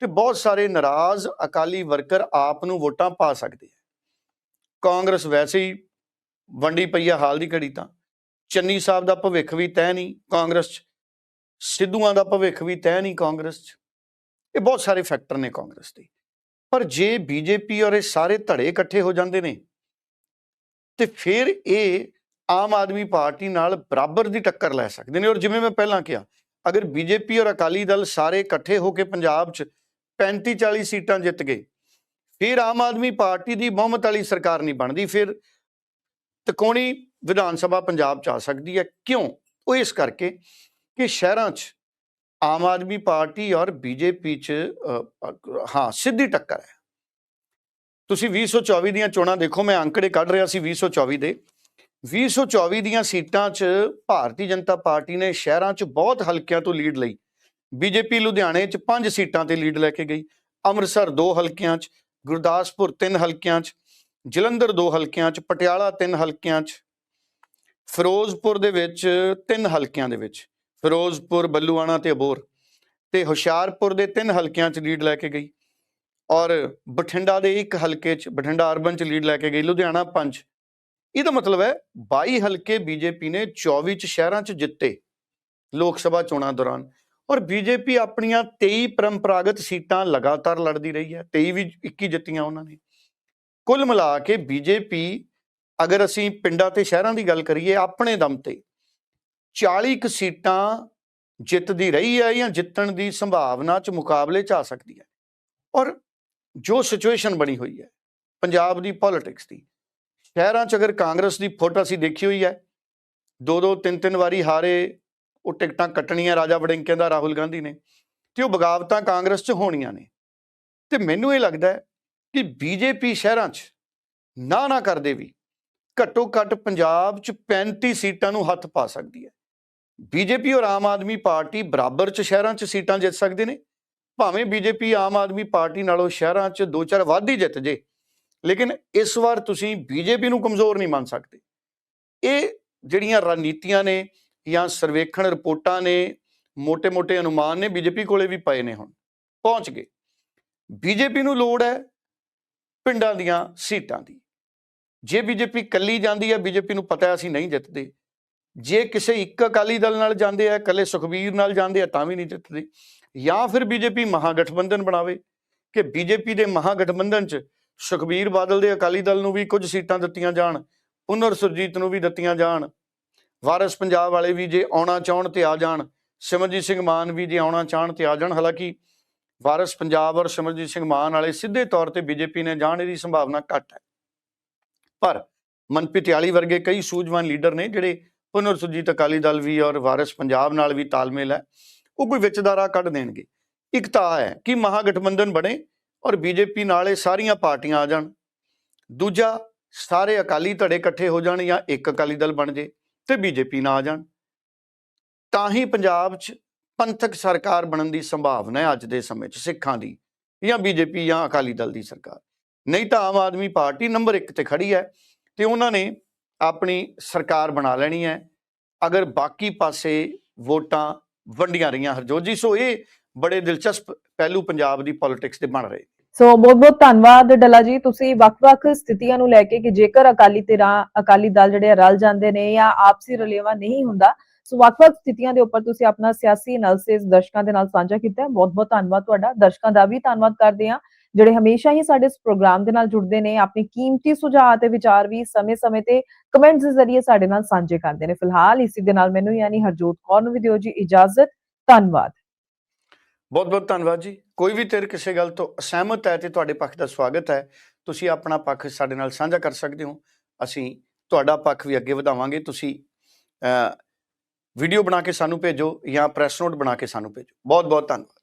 ਤੇ ਬਹੁਤ ਸਾਰੇ ਨਾਰਾਜ਼ ਅਕਾਲੀ ਵਰਕਰ ਆਪ ਨੂੰ ਵੋਟਾਂ ਪਾ ਸਕਦੇ ਆ ਕਾਂਗਰਸ ਵੈਸੇ ਹੀ ਵੰਡੀ ਪਈ ਆ ਹਾਲ ਦੀ ਘੜੀ ਤਾਂ, ਚੰਨੀ ਸਾਹਿਬ ਦਾ ਭਵਿੱਖ ਵੀ ਤੈਅ ਨਹੀਂ ਕਾਂਗਰਸ 'ਚ, ਸਿੱਧੂਆਂ ਦਾ ਭਵਿੱਖ ਵੀ ਤੈਅ ਨਹੀਂ ਕਾਂਗਰਸ 'ਚ। ਇਹ ਬਹੁਤ ਸਾਰੇ ਫੈਕਟਰ ਨੇ ਕਾਂਗਰਸ ਦੇ। ਪਰ ਜੇ ਬੀਜੇਪੀ ਔਰ ਇਹ ਸਾਰੇ ਧੜੇ ਇਕੱਠੇ ਹੋ ਜਾਂਦੇ ਨੇ, ਤੇ ਫਿਰ ਇਹ ਆਮ ਆਦਮੀ ਪਾਰਟੀ ਨਾਲ ਬਰਾਬਰ ਦੀ ਟੱਕਰ ਲੈ ਸਕਦੇ ਨੇ। ਔਰ ਜਿਵੇਂ ਮੈਂ ਪਹਿਲਾਂ ਕਿਹਾ, ਅਗਰ ਬੀਜੇਪੀ ਔਰ ਅਕਾਲੀ ਦਲ ਸਾਰੇ ਇਕੱਠੇ ਹੋ ਕੇ ਪੰਜਾਬ 'ਚ 35 40 ਸੀਟਾਂ ਜਿੱਤ ਗਏ, ਫਿਰ ਆਮ ਆਦਮੀ ਪਾਰਟੀ ਦੀ ਬਹੁਮਤ ਵਾਲੀ ਸਰਕਾਰ ਨਹੀਂ ਬਣਦੀ। ਫਿਰ ਤਕੋਣੀ ਵਿਧਾਨ ਸਭਾ ਪੰਜਾਬ 'ਚ ਆ ਸਕਦੀ ਹੈ। ਕਿਉਂ? ਉਹ ਇਸ ਕਰਕੇ ਕਿ ਸ਼ਹਿਰਾਂ 'ਚ ਆਮ ਆਦਮੀ ਪਾਰਟੀ ਔਰ ਬੀਜੇਪੀ 'ਚ ਅ, ਅ, ਹਾਂ ਸਿੱਧੀ ਟੱਕਰ ਹੈ। ਤੁਸੀਂ 2024 ਦੀਆਂ ਚੋਣਾਂ ਦੇਖੋ ਮੈਂ ਅੰਕੜੇ ਕੱਢ ਰਿਹਾ ਸੀ 2024 ਦੇ। 2024 ਦੀਆਂ ਸੀਟਾਂ 'ਚ ਭਾਰਤੀ ਜਨਤਾ ਪਾਰਟੀ ਨੇ ਸ਼ਹਿਰਾਂ 'ਚ ਬਹੁਤ ਹਲਕਿਆਂ ਤੋਂ ਲੀਡ ਲਈ। ਬੀਜੇਪੀ ਲੁਧਿਆਣੇ 'ਚ 5 ਸੀਟਾਂ ਤੇ ਲੀਡ ਲੈ ਕੇ ਗਈ। ਅੰਮ੍ਰਿਤਸਰ 2 ਹਲਕਿਆਂ 'ਚ ਗੁਰਦਾਸਪੁਰ 3 ਹਲਕਿਆਂ 'ਚ ਜਲੰਧਰ 2 ਹਲਕਿਆਂ 'ਚ ਪਟਿਆਲਾ 3 ਹਲਕਿਆਂ 'ਚ ਫਿਰੋਜ਼ਪੁਰ ਦੇ ਵਿੱਚ 3 ਹਲਕਿਆਂ ਦੇ ਵਿੱਚ। ਫਿਰੋਜ਼ਪੁਰ, ਬੱਲੂਆਣਾ ਤੇ ਅਬੋਰ ਤੇ ਹੁਸ਼ਿਆਰਪੁਰ ਦੇ ਤਿੰਨ ਹਲਕਿਆਂ 'ਚ ਲੀਡ ਲੈ ਕੇ ਗਈ ਔਰ ਬਠਿੰਡਾ ਦੇ ਇੱਕ ਹਲਕੇ 'ਚ, ਬਠਿੰਡਾ ਅਰਬਨ 'ਚ ਲੀਡ ਲੈ ਕੇ ਗਈ, ਲੁਧਿਆਣਾ 5 ਇਹਦਾ ਮਤਲਬ ਹੈ 22 ਹਲਕੇ ਬੀਜੇਪੀ ਨੇ 24 ਚ ਸ਼ਹਿਰਾਂ ਚ ਜਿੱਤੇ ਲੋਕ ਸਭਾ ਚੋਣਾਂ ਦੌਰਾਨ ਔਰ ਬੀਜੇਪੀ ਆਪਣੀਆਂ 23 ਪਰੰਪਰਾਗਤ ਸੀਟਾਂ ਲਗਾਤਾਰ ਲੜਦੀ ਰਹੀ ਹੈ 23 ਵੀ 21 ਜਿੱਤੀਆਂ ਉਹਨਾਂ ਨੇ। ਕੁੱਲ ਮਿਲਾ ਕੇ ਬੀਜੇਪੀ, ਅਗਰ ਅਸੀਂ ਪਿੰਡਾਂ ਤੇ ਸ਼ਹਿਰਾਂ ਦੀ ਗੱਲ ਕਰੀਏ, ਆਪਣੇ ਦਮ ਤੇ 40 ਕੁ ਸੀਟਾਂ ਜਿੱਤਦੀ ਰਹੀ ਹੈ ਜਾਂ ਜਿੱਤਣ ਦੀ ਸੰਭਾਵਨਾ ਚ ਮੁਕਾਬਲੇ ਚ ਆ ਸਕਦੀ ਹੈ। ਔਰ ਜੋ ਸਿਚੁਏਸ਼ਨ ਬਣੀ ਹੋਈ ਹੈ, ਪੰਜਾਬ ਦੀ ਪੋਲਿਟਿਕਸ ਦੀ, ਸ਼ਹਿਰਾਂ 'ਚ ਅਗਰ ਕਾਂਗਰਸ ਦੀ ਫੁੱਟ ਅਸੀਂ ਦੇਖੀ ਹੋਈ ਹੈ, ਦੋ ਦੋ, ਤਿੰਨ ਤਿੰਨ ਵਾਰੀ ਹਾਰੇ ਉਹ ਟਿਕਟਾਂ ਕੱਟਣੀਆਂ ਰਾਜਾ ਵੜਿੰਗ ਦਾ, ਰਾਹੁਲ ਗਾਂਧੀ ਨੇ ਤੇ ਉਹ ਬਗਾਵਤਾਂ ਕਾਂਗਰਸ 'ਚ ਹੋਣੀਆਂ ਨੇ। ਤੇ ਮੈਨੂੰ ਇਹ ਲੱਗਦਾ ਹੈ ਕਿ ਬੀਜੇਪੀ ਸ਼ਹਿਰਾਂ 'ਚ ਨਾ ਨਾ ਕਰਦੇ ਵੀ ਘੱਟੋ ਘੱਟ ਪੰਜਾਬ 'ਚ 35 ਸੀਟਾਂ ਨੂੰ ਹੱਥ ਪਾ ਸਕਦੀ ਹੈ। ਬੀਜੇਪੀ ਔਰ ਆਮ ਆਦਮੀ ਪਾਰਟੀ ਬਰਾਬਰ ਚ ਸ਼ਹਿਰਾਂ ਚ ਸੀਟਾਂ ਜਿੱਤ ਸਕਦੇ ਨੇ। ਭਾਵੇਂ ਬੀਜੇਪੀ ਆਮ ਆਦਮੀ ਪਾਰਟੀ ਨਾਲੋਂ ਸ਼ਹਿਰਾਂ ਚ ਦੋ ਚਾਰ ਵੱਧ ਹੀ ਜਿੱਤ ਜੇ, ਲੇਕਿਨ ਇਸ ਵਾਰ ਤੁਸੀਂ ਬੀਜੇਪੀ ਨੂੰ ਕਮਜ਼ੋਰ ਨਹੀਂ ਮੰਨ ਸਕਦੇ। ਇਹ ਜਿਹੜੀਆਂ ਰਣਨੀਤੀਆਂ ਨੇ ਜਾਂ ਸਰਵੇਖਣ ਰਿਪੋਰਟਾਂ ਨੇ ਮੋٹے-ਮੋٹے ਅਨੁਮਾਨ ਨੇ ਬੀਜੇਪੀ ਕੋਲੇ ਵੀ ਪਏ ਨੇ ਹੁਣ। ਪਹੁੰਚ ਗਏ। ਬੀਜੇਪੀ ਨੂੰ ਲੋੜ ਹੈ ਪਿੰਡਾਂ ਦੀਆਂ ਸੀਟਾਂ ਦੀ। ਜੇ ਬੀਜੇਪੀ ਕੱਲੀ ਜਾਂਦੀ ਹੈ, ਬੀਜੇਪੀ ਨੂੰ ਪਤਾ ਹੈ ਅਸੀਂ ਨਹੀਂ ਜਿੱਤਦੇ। ਜੇ ਕਿਸੇ ਇੱਕ ਅਕਾਲੀ ਦਲ ਨਾਲ ਜਾਂਦੇ ਆ, ਇਕੱਲੇ ਸੁਖਬੀਰ ਨਾਲ ਜਾਂਦੇ ਆ, ਤਾਂ ਵੀ ਨਹੀਂ ਜਿੱਤਦੇ। ਜਾਂ ਫਿਰ ਬੀਜੇਪੀ ਮਹਾਗਠਬੰਧਨ ਬਣਾਵੇ ਕਿ ਬੀਜੇਪੀ ਦੇ ਮਹਾਗਠਬੰਧਨ 'ਚ ਸੁਖਬੀਰ ਬਾਦਲ ਦੇ ਅਕਾਲੀ ਦਲ ਨੂੰ ਵੀ ਕੁਝ ਸੀਟਾਂ ਦਿੱਤੀਆਂ ਜਾਣ, ਪੁਨਰ ਸੁਰਜੀਤ ਨੂੰ ਵੀ ਦਿੱਤੀਆਂ ਜਾਣ, ਵਾਰਸ ਪੰਜਾਬ ਵਾਲੇ ਵੀ ਜੇ ਆਉਣਾ ਚਾਹਣ ਤੇ ਆ ਜਾਣ, ਸਿਮਰਜੀਤ ਸਿੰਘ ਮਾਨ ਵੀ ਜੇ ਆਉਣਾ ਚਾਹਣ ਤੇ ਆ ਜਾਣ, ਹਾਲਾਂਕਿ ਵਾਰਸ ਪੰਜਾਬ ਔਰ ਸਿਮਰਜੀਤ ਸਿੰਘ ਮਾਨ ਵਾਲੇ ਸਿੱਧੇ ਤੌਰ ਤੇ ਬੀਜੇਪੀ ਨੇ ਜਾਣ ਦੀ ਸੰਭਾਵਨਾ ਘੱਟ ਹੈ। ਪਰ ਮਨਪ੍ਰੀਤ ਆਲੀ ਵਰਗੇ ਕਈ ਸੂਝਵਾਨ ਲੀਡਰ ਨੇ ਜਿਹੜੇ ਪੁਨਰ ਸੁਰਜੀਤ ਅਕਾਲੀ ਦਲ ਵੀ ਔਰ ਵਾਰਿਸ ਪੰਜਾਬ ਨਾਲ ਵੀ ਤਾਲਮੇਲ ਹੈ, ਉਹ ਕੋਈ ਵਿੱਚ ਦਾ ਰਾਹ ਕੱਢ ਦੇਣਗੇ। ਇੱਕ ਤਾਂ ਆਹ ਹੈ ਕਿ ਮਹਾਗਠਬੰਧਨ ਬਣੇ ਔਰ ਬੀਜੇਪੀ ਨਾਲ ਇਹ ਸਾਰੀਆਂ ਪਾਰਟੀਆਂ ਆ ਜਾਣ। ਦੂਜਾ, ਸਾਰੇ ਅਕਾਲੀ ਧੜੇ ਇਕੱਠੇ ਹੋ ਜਾਣ ਜਾਂ ਇੱਕ ਅਕਾਲੀ ਦਲ ਬਣ ਜੇ ਤੇ ਬੀਜੇਪੀ ਨਾ ਆ ਜਾਣ। ਤਾਂ ਹੀ ਪੰਜਾਬ 'ਚ ਪੰਥਕ ਸਰਕਾਰ ਬਣਨ ਦੀ ਸੰਭਾਵਨਾ ਹੈ ਅੱਜ ਦੇ ਸਮੇਂ 'ਚ ਸਿੱਖਾਂ ਦੀ ਜਾਂ ਬੀਜੇਪੀ ਜਾਂ ਅਕਾਲੀ ਦਲ ਦੀ ਸਰਕਾਰ। ਨਹੀਂ ਤਾਂ ਆਮ ਆਦਮੀ ਪਾਰਟੀ ਨੰਬਰ 1 ਤੇ ਖੜੀ ਹੈ ਤੇ ਉਹਨਾਂ ਨੇ ਆਪਣੀ ਸਰਕਾਰ ਬਣਾ ਲੈਣੀ ਹੈ। ਅਗਰ ਬਾਕੀ ਪਾਸੇ ਵੋਟਾਂ ਵੰਡੀਆਂ ਰਹੀਆਂ, ਹਰਜੋਤ ਜੀ, ਸੋ ਇਹ ਬੜੇ ਦਿਲਚਸਪ ਪਹਿਲੂ ਪੰਜਾਬ ਦੀ ਪੋਲਿਟਿਕਸ ਦੇ ਬਣ ਰਹੇ। ਸੋ ਬਹੁਤ ਬਹੁਤ ਧੰਨਵਾਦ ਡੱਲਾ ਜੀ। ਤੁਸੀਂ ਵੱਖ-ਵੱਖ ਸਥਿਤੀਆਂ ਨੂੰ ਲੈ ਕੇ ਕਿ ਜੇਕਰ ਅਕਾਲੀ ਧਿਰਾਂ ਅਕਾਲੀ ਦਲ ਜਿਹੜੇ ਆ ਰਲ ਜਾਂਦੇ ਨੇ ਜਾਂ ਆਪਸੀ ਰਲੇਵਾ ਨਹੀਂ ਹੁੰਦਾ, ਸੋ ਵੱਖ-ਵੱਖ ਸਥਿਤੀਆਂ ਦੇ ਉੱਪਰ ਤੁਸੀਂ ਆਪਣਾ ਸਿਆਸੀ ਐਨਾਲਿਸਿਸ ਦਰਸ਼ਕਾਂ ਦੇ ਨਾਲ ਸਾਂਝਾ ਕੀਤਾ। ਬਹੁਤ-ਬਹੁਤ ਧੰਨਵਾਦ ਤੁਹਾਡਾ। ਦਰਸ਼ਕਾਂ ਦਾ ਵੀ ਧੰਨਵਾਦ ਕਰਦੇ ਹਾਂ। ਜਿਹੜੇ ਹਮੇਸ਼ਾ ਹੀ ਸਾਡੇ ਇਸ ਪ੍ਰੋਗਰਾਮ ਦੇ ਨਾਲ ਜੁੜਦੇ ਨੇ, ਆਪਣੇ ਕੀਮਤੀ ਸੁਝਾਅ ਤੇ ਵਿਚਾਰ ਵੀ ਸਮੇਂ-ਸਮੇਂ ਤੇ ਕਮੈਂਟਸ ਦੇ ਜ਼ਰੀਏ ਸਾਡੇ ਨਾਲ ਸਾਂਝੇ ਕਰਦੇ ਨੇ। ਫਿਲਹਾਲ ਇਸੇ ਦੇ ਨਾਲ ਮੈਨੂੰ ਯਾਨੀ ਹਰਜੋਤ ਕੌਰ ਨੂੰ ਵੀ ਦਿਓ ਜੀ ਇਜਾਜ਼ਤ। ਧੰਨਵਾਦ। ਬਹੁਤ ਬਹੁਤ ਧੰਨਵਾਦ ਜੀ। ਕੋਈ ਵੀ ਤੇਰ ਕਿਸੇ ਗੱਲ ਤੋਂ ਅਸਹਿਮਤ ਹੈ ਤੇ ਤੁਹਾਡੇ ਪੱਖ ਦਾ ਸਵਾਗਤ ਹੈ, ਤੁਸੀਂ ਆਪਣਾ ਪੱਖ ਸਾਡੇ ਨਾਲ ਸਾਂਝਾ ਕਰ ਸਕਦੇ ਹੋ। ਅਸੀਂ ਤੁਹਾਡਾ ਪੱਖ ਵੀ ਅੱਗੇ ਵਧਾਵਾਂਗੇ। ਤੁਸੀਂ ਵੀਡੀਓ ਬਣਾ ਕੇ ਸਾਨੂੰ ਭੇਜੋ ਜਾਂ ਪ੍ਰੈਸ ਨੋਟ ਬਣਾ ਕੇ ਸਾਨੂੰ ਭੇਜੋ। ਬਹੁਤ ਬਹੁਤ ਧੰਨਵਾਦ।